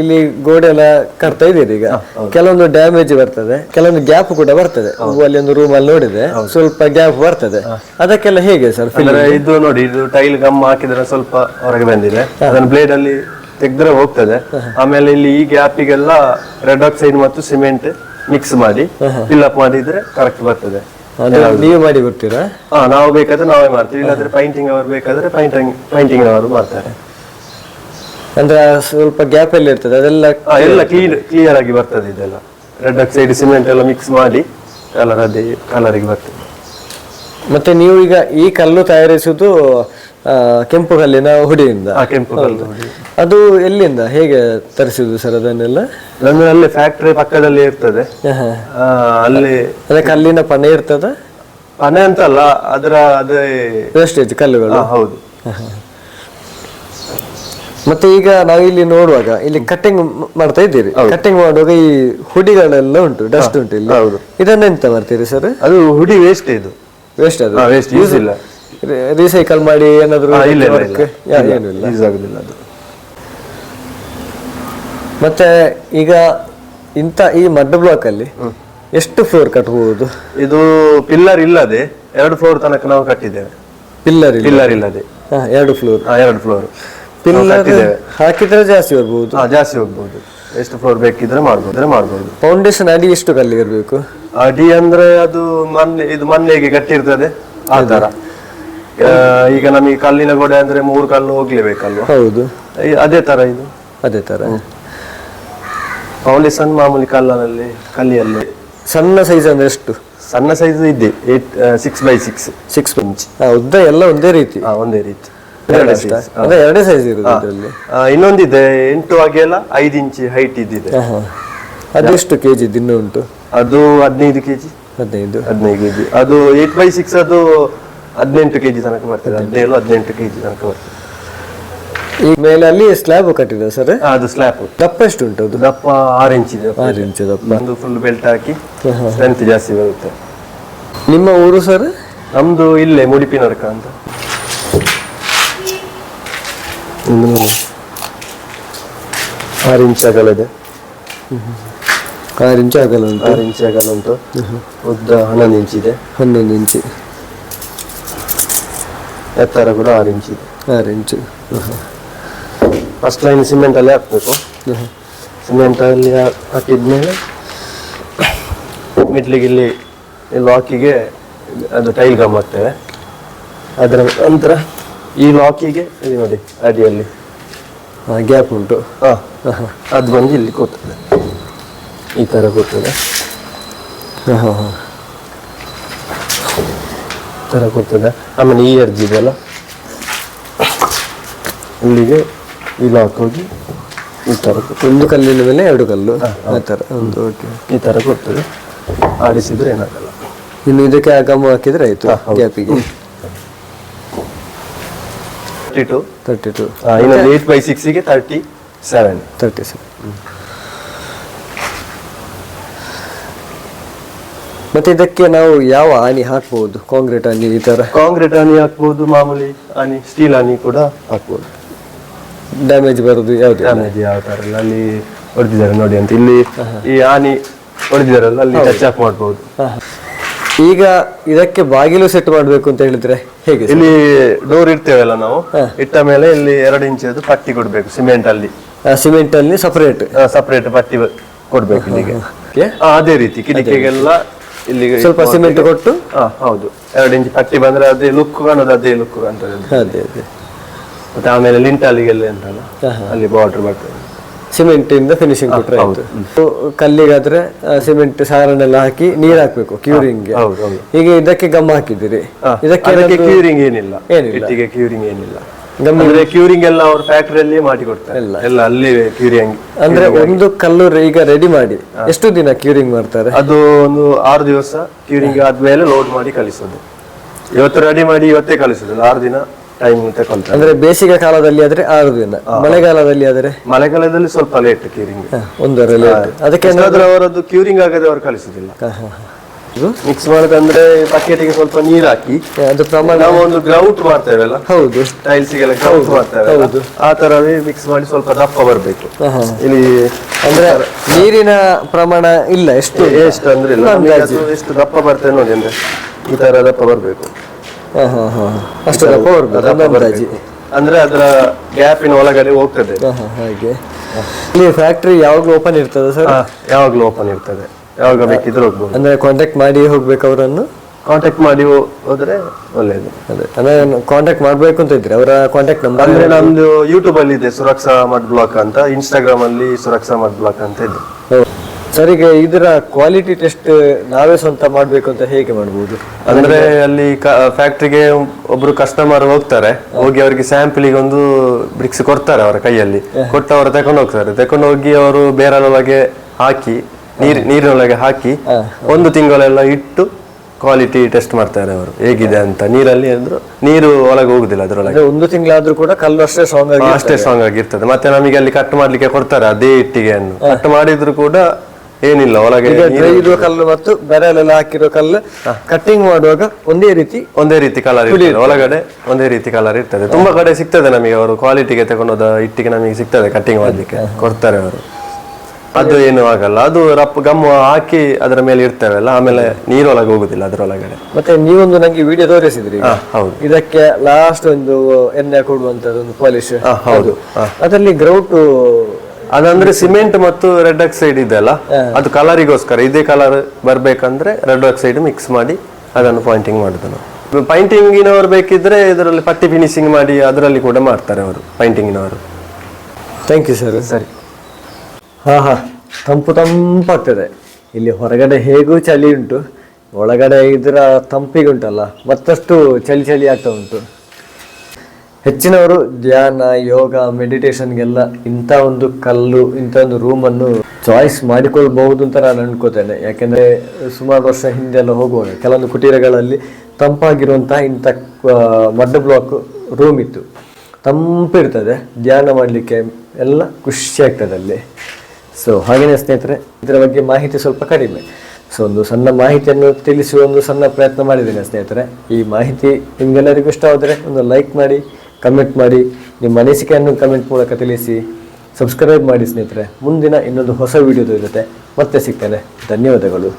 S1: ಇಲ್ಲಿ ಗೋಡೆ ಎಲ್ಲ ಕಟ್ತಾ ಇದೀರಿ ಈಗ. ಕೆಲವೊಂದು ಡ್ಯಾಮೇಜ್ ಬರ್ತದೆ ಕೆಲವೊಂದು ಗ್ಯಾಪ್ ಕೂಡ ಬರ್ತದೆ. ಅಲ್ಲಿ ಒಂದು ರೂಮ್ ಅಲ್ಲಿ ನೋಡಿದೆ ಸ್ವಲ್ಪ ಗ್ಯಾಪ್ ಬರ್ತದೆ. ಅದಕ್ಕೆಲ್ಲ ಹೇಗೆ ಸರ್
S2: ಇದು? ನೋಡಿ ಇದು ಟೈಲ್ ಗಮ್ ಹಾಕಿದ್ರೆ ಸ್ವಲ್ಪ ಹೊರಗೆ ಬಂದಿದೆ. ಅದನ್ನ ಬ್ಲೇಡ್ ಅಲ್ಲಿ ತೆಗೆದ್ರೆ ಹೋಗ್ತದೆ. ಆಮೇಲೆ ಇಲ್ಲಿ ಈ ಗ್ಯಾಪಿಗೆಲ್ಲ ರೆಡ್ ಆಕ್ಸೈಡ್ ಮತ್ತು ಸಿಮೆಂಟ್ ಮಿಕ್ಸ್ ಮಾಡಿ ಫಿಲ್ಅಪ್ ಮಾಡಿದ್ರೆ ಕರೆಕ್ಟ್ ಬರ್ತದೆ.
S1: ನೀವು ಮಾಡಿ ಕೊಡ್ತೀರಾ?
S2: ಹಾ ನಾವು ಬೇಕಾದ್ರೆ ನಾವೇ ಮಾಡ್ತೀವಿ. ಇಲ್ಲಾದ್ರೆ ಪೈಂಟಿಂಗ್ ಅವರು ಬೇಕಾದ್ರೆ ಪೈಂಟಿಂಗ್ ಪೈಂಟಿಂಗ್ ಅವರು ಮಾಡ್ತಾರೆ.
S1: ಅಂದ್ರೆ ಸ್ವಲ್ಪ ಗ್ಯಾಪ್ ಎಲ್ಲ ಇರ್ತದೆ ಅದೆಲ್ಲ
S2: ಎಲ್ಲ ಕ್ಲೀನ್ ಕ್ಲಿಯರ್ ಆಗಿ ಬರ್ತದೆ ಇದೆಲ್ಲ. ರೆಡ್ ಆಕ್ಸೈಡ್ ಸಿಮೆಂಟ್ ಎಲ್ಲ ಮಿಕ್ಸ್ ಮಾಡಿ ಕಲರ್ ಅದೇ ಕಲರಿಗೆ ಬರ್ತದೆ.
S1: ಮತ್ತೆ ನೀವು ಈಗ ಈ ಕಲ್ಲು ತಯಾರಿಸುವುದು ಆ, ಕೆಂಪು ಕಲ್ಲಿನ ಹುಡಿಯಿಂದ?
S2: ಆ ಕೆಂಪು ಕಲ್ಲು
S1: ಅದು ಎಲ್ಲಿಂದ ಹೇಗೆ ತರಿಸುದು ಸರ್ ಅದನ್ನೆಲ್ಲ?
S2: ಅಲ್ಲಿ ಫ್ಯಾಕ್ಟರಿ ಪಕ್ಕದಲ್ಲಿ ಇರ್ತದೆ.
S1: ಆಹಾ.
S2: ಆ, ಅಲ್ಲಿ
S1: ಅದೇ ಕಲ್ಲಿನ ಪನೆ ಇರ್ತದ?
S2: ಮನೆ ಅಂತಲ್ಲ ಅದರ ಅದೇ
S1: ವೇಸ್ಟೇಜ್ ಕಲ್ಲುಗಳು.
S2: ಹೌದು.
S1: ಮತ್ತೆ ಈಗ ನಾವು ಇಲ್ಲಿ ನೋಡುವಾಗ ಇಲ್ಲಿ ಕಟಿಂಗ್ ಮಾಡ್ತಾ ಇದ್ದೀರಿ. ಕಟಿಂಗ್ ಮಾಡುವಾಗ ಈ ಹುಡಿಗಳೆಲ್ಲ ಉಂಟು ಡಸ್ಟ್ ಉಂಟು ಇಲ್ಲಿ.
S2: ಹೌದು.
S1: ಇದನ್ನೆಂತ ಮಾಡ್ತೀರಿ ಸರ್
S2: ಅದು ಹುಡಿ ವೇಸ್ಟ್ ಇದು.
S1: ವೇಸ್ಟ್ ಅದು?
S2: ಯೂಸ್ ಇಲ್ಲ.
S1: ರೀಸೈಕಲ್ ಮಾಡಿ ಏನಾದ್ರು
S2: ಹಾ, ಇಲ್ಲ ಇಲ್ಲ,
S1: ಯಾ-
S2: ಇಲ್ಲ,
S1: ಏನು ಇಲ್ಲ.
S2: ಆಗುದಿಲ್ಲ ಅದು.
S1: ಮತ್ತೆ ಈಗ ಇಂಥ ಈ ಮಡ್ ಬ್ಲಾಕ್ ಅಲ್ಲಿ ಎಷ್ಟು ಫ್ಲೋರ್ ಕಟ್ಟಬಹುದು
S2: ಇದು ಪಿಲ್ಲರ್ ಇಲ್ಲದೆ ಎರಡು ಫ್ಲೋರ್ ತನಕ ನಾವು ಕಟ್ಟಿದ್ದೇವೆ.
S1: ಪಿಲ್ಲರ್
S2: ಪಿಲ್ಲರ್ ಇಲ್ಲದೆ.
S1: ಎರಡು ಫ್ಲೋರ್
S2: ಎರಡು ಫ್ಲೋರ್
S1: ಪಿಲ್ಲರ್ ಹಾಕಿದ್ರೆ ಜಾಸ್ತಿ ಬರ್ಬೋದು
S2: ಜಾಸ್ತಿ ಹೋಗ್ಬೋದು. ಎಷ್ಟು ಫ್ಲೋರ್ ಬೇಕಿದ್ರೆ ಮಾಡ್ಬೋದು ಮಾಡ್ಬೋದು.
S1: ಫೌಂಡೇಶನ್ ಅಡಿ ಎಷ್ಟು ಕಲ್ಲಿಗೆ ಇರಬೇಕು?
S2: ಅಡಿ ಅಂದ್ರೆ ಅದು ಮೊನ್ನೆ ಇದು ಮಣ್ಣೆಗೆ ಆ ತರ. ಆ, ಈಗ ನಮಗೆ ಕಲ್ಲಿನ ಗೋಡೆ ಅಂದ್ರೆ ಮೂರು ಕಲ್ಲು ಹೋಗ್ಲೇಬೇಕಲ್ವ?
S1: ಹೌದು.
S2: ಅದೇ ತರ ಇದು.
S1: ಅದೇ ತರ.
S2: ಫೌಂಡೇಶನ್ ಮಾಮೂಲಿ ಕಲ್ಲಲ್ಲಿ ಕಲ್ಲಿಯಲ್ಲಿ.
S1: ಸಣ್ಣ ಸೈಜ್ ಅಂದ್ರೆ ಎಷ್ಟು?
S2: ಸಣ್ಣ ಸೈಜ್ ಇದೆ eight six by six
S1: six inch ಉದ್ದ ಎಲ್ಲ ಒಂದೇ ರೀತಿ?
S2: ಒಂದೇ ರೀತಿ.
S1: ಎರಡೇ. ಸೈಜ್
S2: ಇರುತ್ತೆ ಇನ್ನೊಂದಿದೆ ಎಂಟು ಹಾಗೆಲ್ಲ ಐದು ಇಂಚ್ ಹೈಟ್ ಇದ್ದಿದೆ.
S1: ಅದೆಷ್ಟು ಕೆಜಿ ದಿನ ಉಂಟು?
S2: ಅದು ಹದಿನೈದು ಕೆಜಿ.
S1: ಹದಿನೈದು.
S2: ಹದಿನೈದು ಕೆಜಿ. ಅದು ಏಟ್ ಬೈ ಸಿಕ್ಸ್ ಅದು ಹದಿನೆಂಟು ಕೆಜಿ ತನಕ ಬರ್ತದೆ. ಹದಿನೇಳು ಹದಿನೆಂಟು ಕೆಜಿ ತನಕ ಬರ್ತದೆ.
S1: ಈ ಮೇಲೆ ಅಲ್ಲಿ ಸ್ಲ್ಯಾಬ್ ಕಟ್ಟಿದೆ ಸರ್?
S2: ಅದು ಸ್ಲ್ಯಾಬ್
S1: ದಪ್ಪ ಎಷ್ಟು ಉಂಟು ಅದು?
S2: ದಪ್ಪ ಆರು ಇಂಚ್ ಇದೆ.
S1: ಆರು ಇಂಚ್ ದಪ್ಪ.
S2: ಒಂದು ಫುಲ್ ಬೆಲ್ಟ್ ಹಾಕಿ ಸ್ಟ್ರೆಂತ್ ಜಾಸ್ತಿ ಬರುತ್ತೆ.
S1: ನಿಮ್ಮ ಊರು ಸರ್?
S2: ನಮ್ದು ಇಲ್ಲೇ ಮುಡಿಪಿ ನರಕ ಅಂತ. ನೋಡಿ. ಆರು ಇಂಚ್ ಅಗಲ ಇದೆ
S1: ಆರು ಇಂಚ್ ಆಗಲ್ಲ ಉಂಟು.
S2: ಆರು ಇಂಚ್ ಅಗಲ ಉಂಟು. ಉದ್ದ ಹನ್ನೊಂದು ಇಂಚ್ ಇದೆ.
S1: ಹನ್ನೊಂದು ಇಂಚ್
S2: ಎತ್ತರ ಕೂಡ ಆರು ಇಂಚ್ ಇದೆ.
S1: ಆರು ಇಂಚು
S2: ಫಸ್ಟ್ ಲೈನ್ ಸಿಮೆಂಟಲ್ಲಿ ಸಿಮೆಂಟ್ ಅಲ್ಲಿ ಹಾ- ಹಾಕಿದ್ಮೇಲೆ ಮಿಡ್ಲಿಗೆ ಇಲ್ಲಿ ಲಾಕಿಗೆ ಅದು ಟೈಲ್ ಗಮ್ ಹಾಕ್ತೇವೆ. ಅದರ ನಂತರ ಈ ಲಾಕಿಗೆ ಇಲ್ಲಿ ನೋಡಿ ಅಡಿಯಲ್ಲಿ.
S1: ಗ್ಯಾಪ್ ಉಂಟು.
S2: ಹಾಂ ಅದು ಬಂದು ಇಲ್ಲಿ ಕೂತದೆ. ಈ ಥರ ಕೂತದೆ.
S1: ಹಾಂ ಹಾಂ ಹ.
S2: ಈ ಥರ ಕೂತದೆ. ಆಮೇಲೆ ಈ ಅರ್ಜಿ ಇದೆಯಲ್ಲ ಇಲ್ಲಿಗೆ ಈ ಲಾಕ್ ಹೋಗಿ ಈ ಥರ
S1: ಒಂದು ಕಲ್ಲಿನ ಮೇಲೆ ಎರಡು ಕಲ್ಲು. ಆ ಥರ ಒಂದು ಓಕೆ
S2: ಈ ಥರ ಕೊಡ್ತದೆ ಆಡಿಸಿದ್ರೆ ಏನಾಗಲ್ಲ.
S1: ಇನ್ನು ಇದಕ್ಕೆ ಆಗಮ ಗಮ್ ಹಾಕಿದ್ರೆ ಆಯ್ತು ಗ್ಯಾಪಿಗೆ
S2: ತರ್ಟಿ ಟು
S1: ತರ್ಟಿ ಟು
S2: ಇನ್ನೊಂದು ಏಟ್ ಬೈ ಸಿಕ್ಸಿಗೆ ತರ್ಟಿ ಸೆವೆನ್
S1: ತರ್ಟಿ ಸರ್ ಮತ್ತೆ ಇದಕ್ಕೆ ನಾವು ಯಾವ ಆನಿ ಹಾಕ್ಬಹುದು ಕಾಂಕ್ರೀಟ್ ಆನಿ ಈ ತರ
S2: ಕಾಂಕ್ರೀಟ್ ಹನಿ ಹಾಕ್ಬೋದು ಮಾಮೂಲಿ ಹನಿ ಸ್ಟೀಲ್ ಹನಿ ಕೂಡ ಹಾಕ್ಬೋದು.
S1: ಡ್ಯಾಮೇಜ್ ಬರೋದು ಯಾವ್ದು?
S2: ಡ್ಯಾಮೇಜ್ ಯಾವ ತರ ಇಲ್ಲ ಅಲ್ಲಿ ಹೊಡೆದಿದ್ದಾರೆ ನೋಡಿ ಅಂತ. ಇಲ್ಲಿ ಈ ಆನಿ ಹೊಡೆದಿದ್ದಾರಲ್ಲ ಅಲ್ಲಿ ಟಚ್ ಅಪ್ ಮಾಡ್ಬೋದು.
S1: ಈಗ ಇದಕ್ಕೆ ಬಾಗಿಲು ಸೆಟ್ ಮಾಡಬೇಕು ಅಂತ ಹೇಳಿದ್ರೆ ಹೇಗೆ
S2: ಇಲ್ಲಿ ಡೋರ್ ಇಡ್ತೇವಲ್ಲ ನಾವು? ಇಟ್ಟ ಮೇಲೆ ಇಲ್ಲಿ ಎರಡು ಇಂಚದು ಪಟ್ಟಿ ಕೊಡ್ಬೇಕು ಸಿಮೆಂಟ್ ಅಲ್ಲಿ.
S1: ಸಿಮೆಂಟ್ ಅಲ್ಲಿ ಸಪರೇಟ್
S2: ಸಪರೇಟ್ ಪಟ್ಟಿ ಕೊಡಬೇಕು ಇಲ್ಲಿಗೆ. ಅದೇ ರೀತಿ ಕಿಟಕಿಗೆಲ್ಲ ಇಲ್ಲಿ
S1: ಸ್ವಲ್ಪ ಸಿಮೆಂಟ್ ಕೊಟ್ಟು?
S2: ಹೌದು. ಎರಡು ಇಂಚ್ ಪಟ್ಟಿ ಬಂದ್ರೆ ಅದೇ ಲುಕ್ ಕಾಣೋದು ಅದೇ ಲುಕ್ ಕಾಣ್ತದೆ. ಅದು.
S1: ಅದೇ. ಅದೇ
S2: ಮತ್ತೆ ಆಮೇಲೆ ಲಿಂಟಾಲಿಗೆಲ್ಲ ಅಂತಲ್ಲ ಅಲ್ಲಿ ಬಾರ್ಡರ್ ಬರ್ತದೆ.
S1: ಸಿಮೆಂಟ್ ಇಂದ ಫಿನಿಶಿಂಗ್ ಕೊಟ್ರೆ ಆಯ್ತು. ಕಲ್ಲಿಗಾದ್ರೆ ಸಿಮೆಂಟ್ ಸಾರನ್ನೆಲ್ಲ ಹಾಕಿ ನೀರ್ ಹಾಕ್ಬೇಕು ಕ್ಯೂರಿಂಗ್ ಈಗ ಇದಕ್ಕೆ ಗಮ್ ಹಾಕಿದ್ದೀರಿ.
S2: ಹಾ,
S1: ಇದಕ್ಕೆ
S2: ಕ್ಯೂರಿಂಗ್ ಏನಿಲ್ಲ.
S1: ಏನಿಲ್ಲ.
S2: ಕ್ಯೂರಿಂಗ್ ಏನಿಲ್ಲ. ಅಂದ್ರೆ ಕ್ಯೂರಿಂಗ್ ಎಲ್ಲ ಅವ್ರ ಫ್ಯಾಕ್ಟರಿಯಲ್ಲಿ ಮಾಡಿ ಕೊಡ್ತಾರೆ.
S1: ಎಲ್ಲ.
S2: ಎಲ್ಲ ಅಲ್ಲಿ ಕ್ಯೂರಿಂಗ್
S1: ಅಂದ್ರೆ ಒಂದು ಕಲ್ಲು ಈಗ ರೆಡಿ ಮಾಡಿ. ಎಷ್ಟು ದಿನ ಕ್ಯೂರಿಂಗ್ ಮಾಡ್ತಾರೆ?
S2: ಅದು ಒಂದು ಆರು ದಿವಸ ಕ್ಯೂರಿಂಗ್ ಆದ್ಮೇಲೆ ಲೋಡ್ ಮಾಡಿ ಕಳಿಸೋದು ಇವತ್ತು ರೆಡಿ ಮಾಡಿ ಇವತ್ತೇ ಕಳಿಸೋದು ಆರು ದಿನ ಟೈಮ್ ತಗೊಳ್ತಾರೆ
S1: ಅಂದ್ರೆ ಬೇಸಿಗೆ ಕಾಲದಲ್ಲಿ ಆದ್ರೆ ಆರು ದಿನ ಮಳೆಗಾಲದಲ್ಲಿ ಆದ್ರೆ?
S2: ಮಳೆಗಾಲದಲ್ಲಿ ಸ್ವಲ್ಪ ಲೇಟ್ ಕ್ಯೂರಿಂಗ್
S1: ಒಂದೂವರೆ late. ಅದಕ್ಕೆ
S2: ಅವರದ್ದು ಕ್ಯೂರಿಂಗ್ ಆಗದೆ ಅವರು ಕಳಿಸುದಿಲ್ಲ? ಮಿಕ್ಸ್ ಮಾಡೋದಂದ್ರೆ ಬಕೆಟಿಗೆ ಸ್ವಲ್ಪ ನೀರು ಹಾಕಿ
S1: ಅದು ಪ್ರಮಾಣ
S2: ನಾವು ಒಂದು ಗ್ರೌಟ್ ಮಾಡ್ತೇವಲ್ಲ?
S1: ಹೌದು.
S2: ಟೈಲ್ಸಿಗೆಲ್ಲ ಗ್ರೌಟ್ ಮಾಡ್ತೇವೆ ಆ ತರವೇ ಮಿಕ್ಸ್ ಮಾಡಿ ಸ್ವಲ್ಪ ದಪ್ಪ ಬರಬೇಕು. ಇಲ್ಲಿ
S1: ಅಂದ್ರೆ ನೀರಿನ ಪ್ರಮಾಣ ಇಲ್ಲ ಎಷ್ಟು
S2: ಎಷ್ಟು ಅಂದ್ರೆ ಇಲ್ಲ. ಎಷ್ಟು ದಪ್ಪ ಬರ್ತದೆ ನೋಡಿ ಅಂದ್ರೆ ಈ ತರ ದಪ್ಪ ಬರಬೇಕು.
S1: ಅಷ್ಟು ದಪ್ಪ ಬರ್ಬೇಕು ಅಂದಾಜಿ.
S2: ಅಂದ್ರೆ ಅದರ ಗ್ಯಾಪಿನ ಒಳಗಡೆ ಹೋಗ್ತದೆ.
S1: ಹಾಗೆ. ಇಲ್ಲಿ ಫ್ಯಾಕ್ಟರಿ ಯಾವಾಗಲೂ ಓಪನ್ ಇರ್ತದೆ ಸರ್
S2: ಯಾವಾಗಲೂ ಓಪನ್ ಇರ್ತದೆ. ಯಾವಾಗ ಬೇಕಿದ್ರು ಹೋಗ್ಬೋದು.
S1: ಅಂದ್ರೆ ಕಾಂಟ್ಯಾಕ್ಟ್ ಮಾಡಿ ಹೋಗ್ಬೇಕು ಅವರನ್ನು?
S2: ಕಾಂಟ್ಯಾಕ್ಟ್ ಮಾಡಿ ಹೋದ್ರೆ ಒಳ್ಳೇದು.
S1: ಅದೇ ಅಂದ್ರೆ ಕಾಂಟ್ಯಾಕ್ಟ್ ಮಾಡ್ಬೇಕು ಅಂತ ಇದ್ರೆ ಅವರ ಕಾಂಟ್ಯಾಕ್ಟ್ ನಂಬರ್
S2: ಅಂದ್ರೆ ನಮ್ದು ಯೂಟ್ಯೂಬ್ ಅಲ್ಲಿ ಇದೆ ಸುರಕ್ಷಾ ಮಡ್ ಬ್ಲಾಕ್ ಅಂತ ಇನ್ಸ್ಟಾಗ್ರಾಮ್ ಅಲ್ಲಿ ಸುರಕ್ಷಾ ಮಡ್ ಬ್ಲಾಕ್ ಅಂತ ಇದೆ.
S1: ಸರ್ ಈಗ ಇದರ ಕ್ವಾಲಿಟಿ ಟೆಸ್ಟ್ ನಾವೇ ಸ್ವಂತ ಮಾಡಬೇಕು ಅಂತ ಹೇಗೆ ಮಾಡ್ಬೋದು?
S2: ಅಂದ್ರೆ ಅಲ್ಲಿ ಫ್ಯಾಕ್ಟ್ರಿಗೆ ಒಬ್ರು ಕಸ್ಟಮರ್ ಹೋಗ್ತಾರೆ ಹೋಗಿ ಅವರಿಗೆ ಸ್ಯಾಂಪಲಿಗೆ ಒಂದು ಬ್ರಿಕ್ಸ್ ಕೊಡ್ತಾರೆ ಅವರ ಕೈಯಲ್ಲಿ. ಕೊಟ್ಟು ಅವರು ತಕೊಂಡು ಹೋಗ್ತಾರೆ. ತಕೊಂಡು ಹೋಗಿ ಅವರು ಬೇರೆ ಹಾಕಿ ನೀರ್ ನೀರಿನೊಳಗೆ ಹಾಕಿ ಒಂದು ತಿಂಗಳೆಲ್ಲ ಇಟ್ಟು ಕ್ವಾಲಿಟಿ ಟೆಸ್ಟ್ ಮಾಡ್ತಾರೆ ಅವರು. ಹೇಗಿದೆ ಅಂತ. ನೀರಲ್ಲಿ ಅಂದ್ರು ನೀರು ಒಳಗೆ ಹೋಗುದಿಲ್ಲ ಅದರೊಳಗೆ.
S1: ಒಂದು ತಿಂಗಳಾದ್ರೂ ಕೂಡ ಕಲ್ಲು ಅಷ್ಟೇ ಸ್ಟ್ರಾಂಗ್
S2: ಅಷ್ಟೇ ಸ್ಟ್ರಾಂಗ್ ಆಗಿರ್ತದೆ. ಮತ್ತೆ ನಮಗೆ ಅಲ್ಲಿ ಕಟ್ ಮಾಡ್ಲಿಕ್ಕೆ ಕೊಡ್ತಾರೆ ಅದೇ ಇಟ್ಟಿಗೆಯನ್ನು. ಕಟ್ ಮಾಡಿದ್ರು ಕೂಡ ಏನಿಲ್ಲ ಒಳಗೆ
S1: ಡ್ರೈ ಇರುವ ಕಲ್ಲು ಮತ್ತು ಬೆರಳೆಲ್ಲ ಹಾಕಿರೋ ಕಲ್ಲು ಕಟ್ಟಿಂಗ್ ಮಾಡುವಾಗ ಒಂದೇ ರೀತಿ
S2: ಒಂದೇ ರೀತಿ ಕಲರ್ ಇರ್ತದೆ. ಒಳಗಡೆ ಒಂದೇ ರೀತಿ ಕಲರ್ ಇರ್ತದೆ. ತುಂಬಾ ಕಡೆ ಸಿಗ್ತದೆ ನಮಗೆ ಅವರು ಕ್ವಾಲಿಟಿಗೆ ತಗೊಂಡೋದ ಇಟ್ಟಿಗೆ ನಮಗೆ ಸಿಗ್ತದೆ ಕಟ್ಟಿಂಗ್ ಮಾಡ್ಲಿಕ್ಕೆ. ಕೊಡ್ತಾರೆ ಅವರು. ಅದು ಏನು ಆಗಲ್ಲ. ಅದು ರಪ್ ಗಮ್ಮ ಹಾಕಿ ಅದರ ಮೇಲೆ ಇರ್ತೇವಲ್ಲ ಆಮೇಲೆ ನೀರೊಳಗೆ ಹೋಗುದಿಲ್ಲ ಅದರೊಳಗಡೆ.
S1: ಮತ್ತೆ ನೀವೊಂದು ನಂಗೆ ವಿಡಿಯೋ ತೋರಿಸಿದ್ರಿ
S2: ಹೌದು.
S1: ಇದಕ್ಕೆ ಲಾಸ್ಟ್ ಒಂದು ಎಣ್ಣೆ ಕೊಡುವಂತದ್ದು ಒಂದು ಪಾಲಿಶ್
S2: ಹೌದು.
S1: ಅದರಲ್ಲಿ ಗ್ರೌಟ್
S2: ಅದಂದ್ರೆ ಸಿಮೆಂಟ್ ಮತ್ತು ರೆಡ್ ಆಕ್ಸೈಡ್ ಇದೆಲ್ಲ ಅದು ಕಲರಿಗೋಸ್ಕರ ಇದೇ ಕಲರ್ ಬರ್ಬೇಕಂದ್ರೆ ರೆಡ್ ಆಕ್ಸೈಡ್ ಮಿಕ್ಸ್ ಮಾಡಿ ಅದನ್ನು ಪಾಯಿಂಟಿಂಗ್ ಮಾಡುದು ನಾವು. ಪೈಂಟಿಂಗಿನವರು ಬೇಕಿದ್ರೆ ಇದರಲ್ಲಿ ಪಟ್ಟಿ ಫಿನಿಶಿಂಗ್ ಮಾಡಿ ಅದರಲ್ಲಿ ಕೂಡ ಮಾಡ್ತಾರೆ ಅವರು ಪೈಂಟಿಂಗಿನವರು
S1: ಥ್ಯಾಂಕ್ ಯು ಸರ್ ಸರಿ. ಹಾ ಹಾ. ತಂಪು ತಂಪಾಗ್ತದೆ ಇಲ್ಲಿ ಹೊರಗಡೆ ಹೇಗೂ ಚಳಿ ಉಂಟು ಒಳಗಡೆ ಇದರ ತಂಪಿಗೆ ಉಂಟಲ್ಲ ಮತ್ತಷ್ಟು ಚಳಿ ಚಳಿ ಆಗ್ತಾ ಉಂಟು. ಹೆಚ್ಚಿನವರು ಧ್ಯಾನ, ಯೋಗ ಮೆಡಿಟೇಷನ್ಗೆಲ್ಲ ಇಂಥ ಒಂದು ಕಲ್ಲು, ಇಂಥ ಒಂದು ರೂಮನ್ನು ಚಾಯ್ಸ್ ಮಾಡಿಕೊಳ್ಬಹುದು ಅಂತ ನಾನು ಅನ್ಕೋತೇನೆ. ಯಾಕೆಂದರೆ ಸುಮಾರು ವರ್ಷ ಹಿಂದೆ ಎಲ್ಲ ಹೋಗುವಾಗ ಕೆಲವೊಂದು ಕುಟೀರಗಳಲ್ಲಿ ತಂಪಾಗಿರುವಂತಹ ಇಂಥ ಮಡ್ಡ ಬ್ಲಾಕ್ ರೂಮ್ ಇತ್ತು. ತಂಪಿರ್ತದೆ, ಧ್ಯಾನ ಮಾಡಲಿಕ್ಕೆ ಎಲ್ಲ ಖುಷಿ ಆಗ್ತದೆ ಅಲ್ಲಿ. ಸೊ ಹಾಗೆಯೇ ಸ್ನೇಹಿತರೆ, ಇದರ ಬಗ್ಗೆ ಮಾಹಿತಿ ಸ್ವಲ್ಪ ಕಡಿಮೆ. ಸೊ ಒಂದು ಸಣ್ಣ ಮಾಹಿತಿಯನ್ನು ತಿಳಿಸುವ ಒಂದು ಸಣ್ಣ ಪ್ರಯತ್ನ ಮಾಡಿದ್ದೇನೆ ಸ್ನೇಹಿತರೆ. ಈ ಮಾಹಿತಿ ನಿಮಗೆಲ್ಲರಿಗೂ ಇಷ್ಟ ಆದರೆ ಒಂದು ಲೈಕ್ ಮಾಡಿ ಕಮೆಂಟ್ ಮಾಡಿ, ನಿಮ್ಮ ಅನಿಸಿಕೆಯನ್ನು ಕಮೆಂಟ್ ಮೂಲಕ ತಿಳಿಸಿ, ಸಬ್ಸ್ಕ್ರೈಬ್ ಮಾಡಿ ಸ್ನೇಹಿತರೆ. ಮುಂದಿನ ಇನ್ನೊಂದು ಹೊಸ ವಿಡಿಯೋದ ಜೊತೆ ಮತ್ತೆ ಸಿಗ್ತೇನೆ. ಧನ್ಯವಾದಗಳು.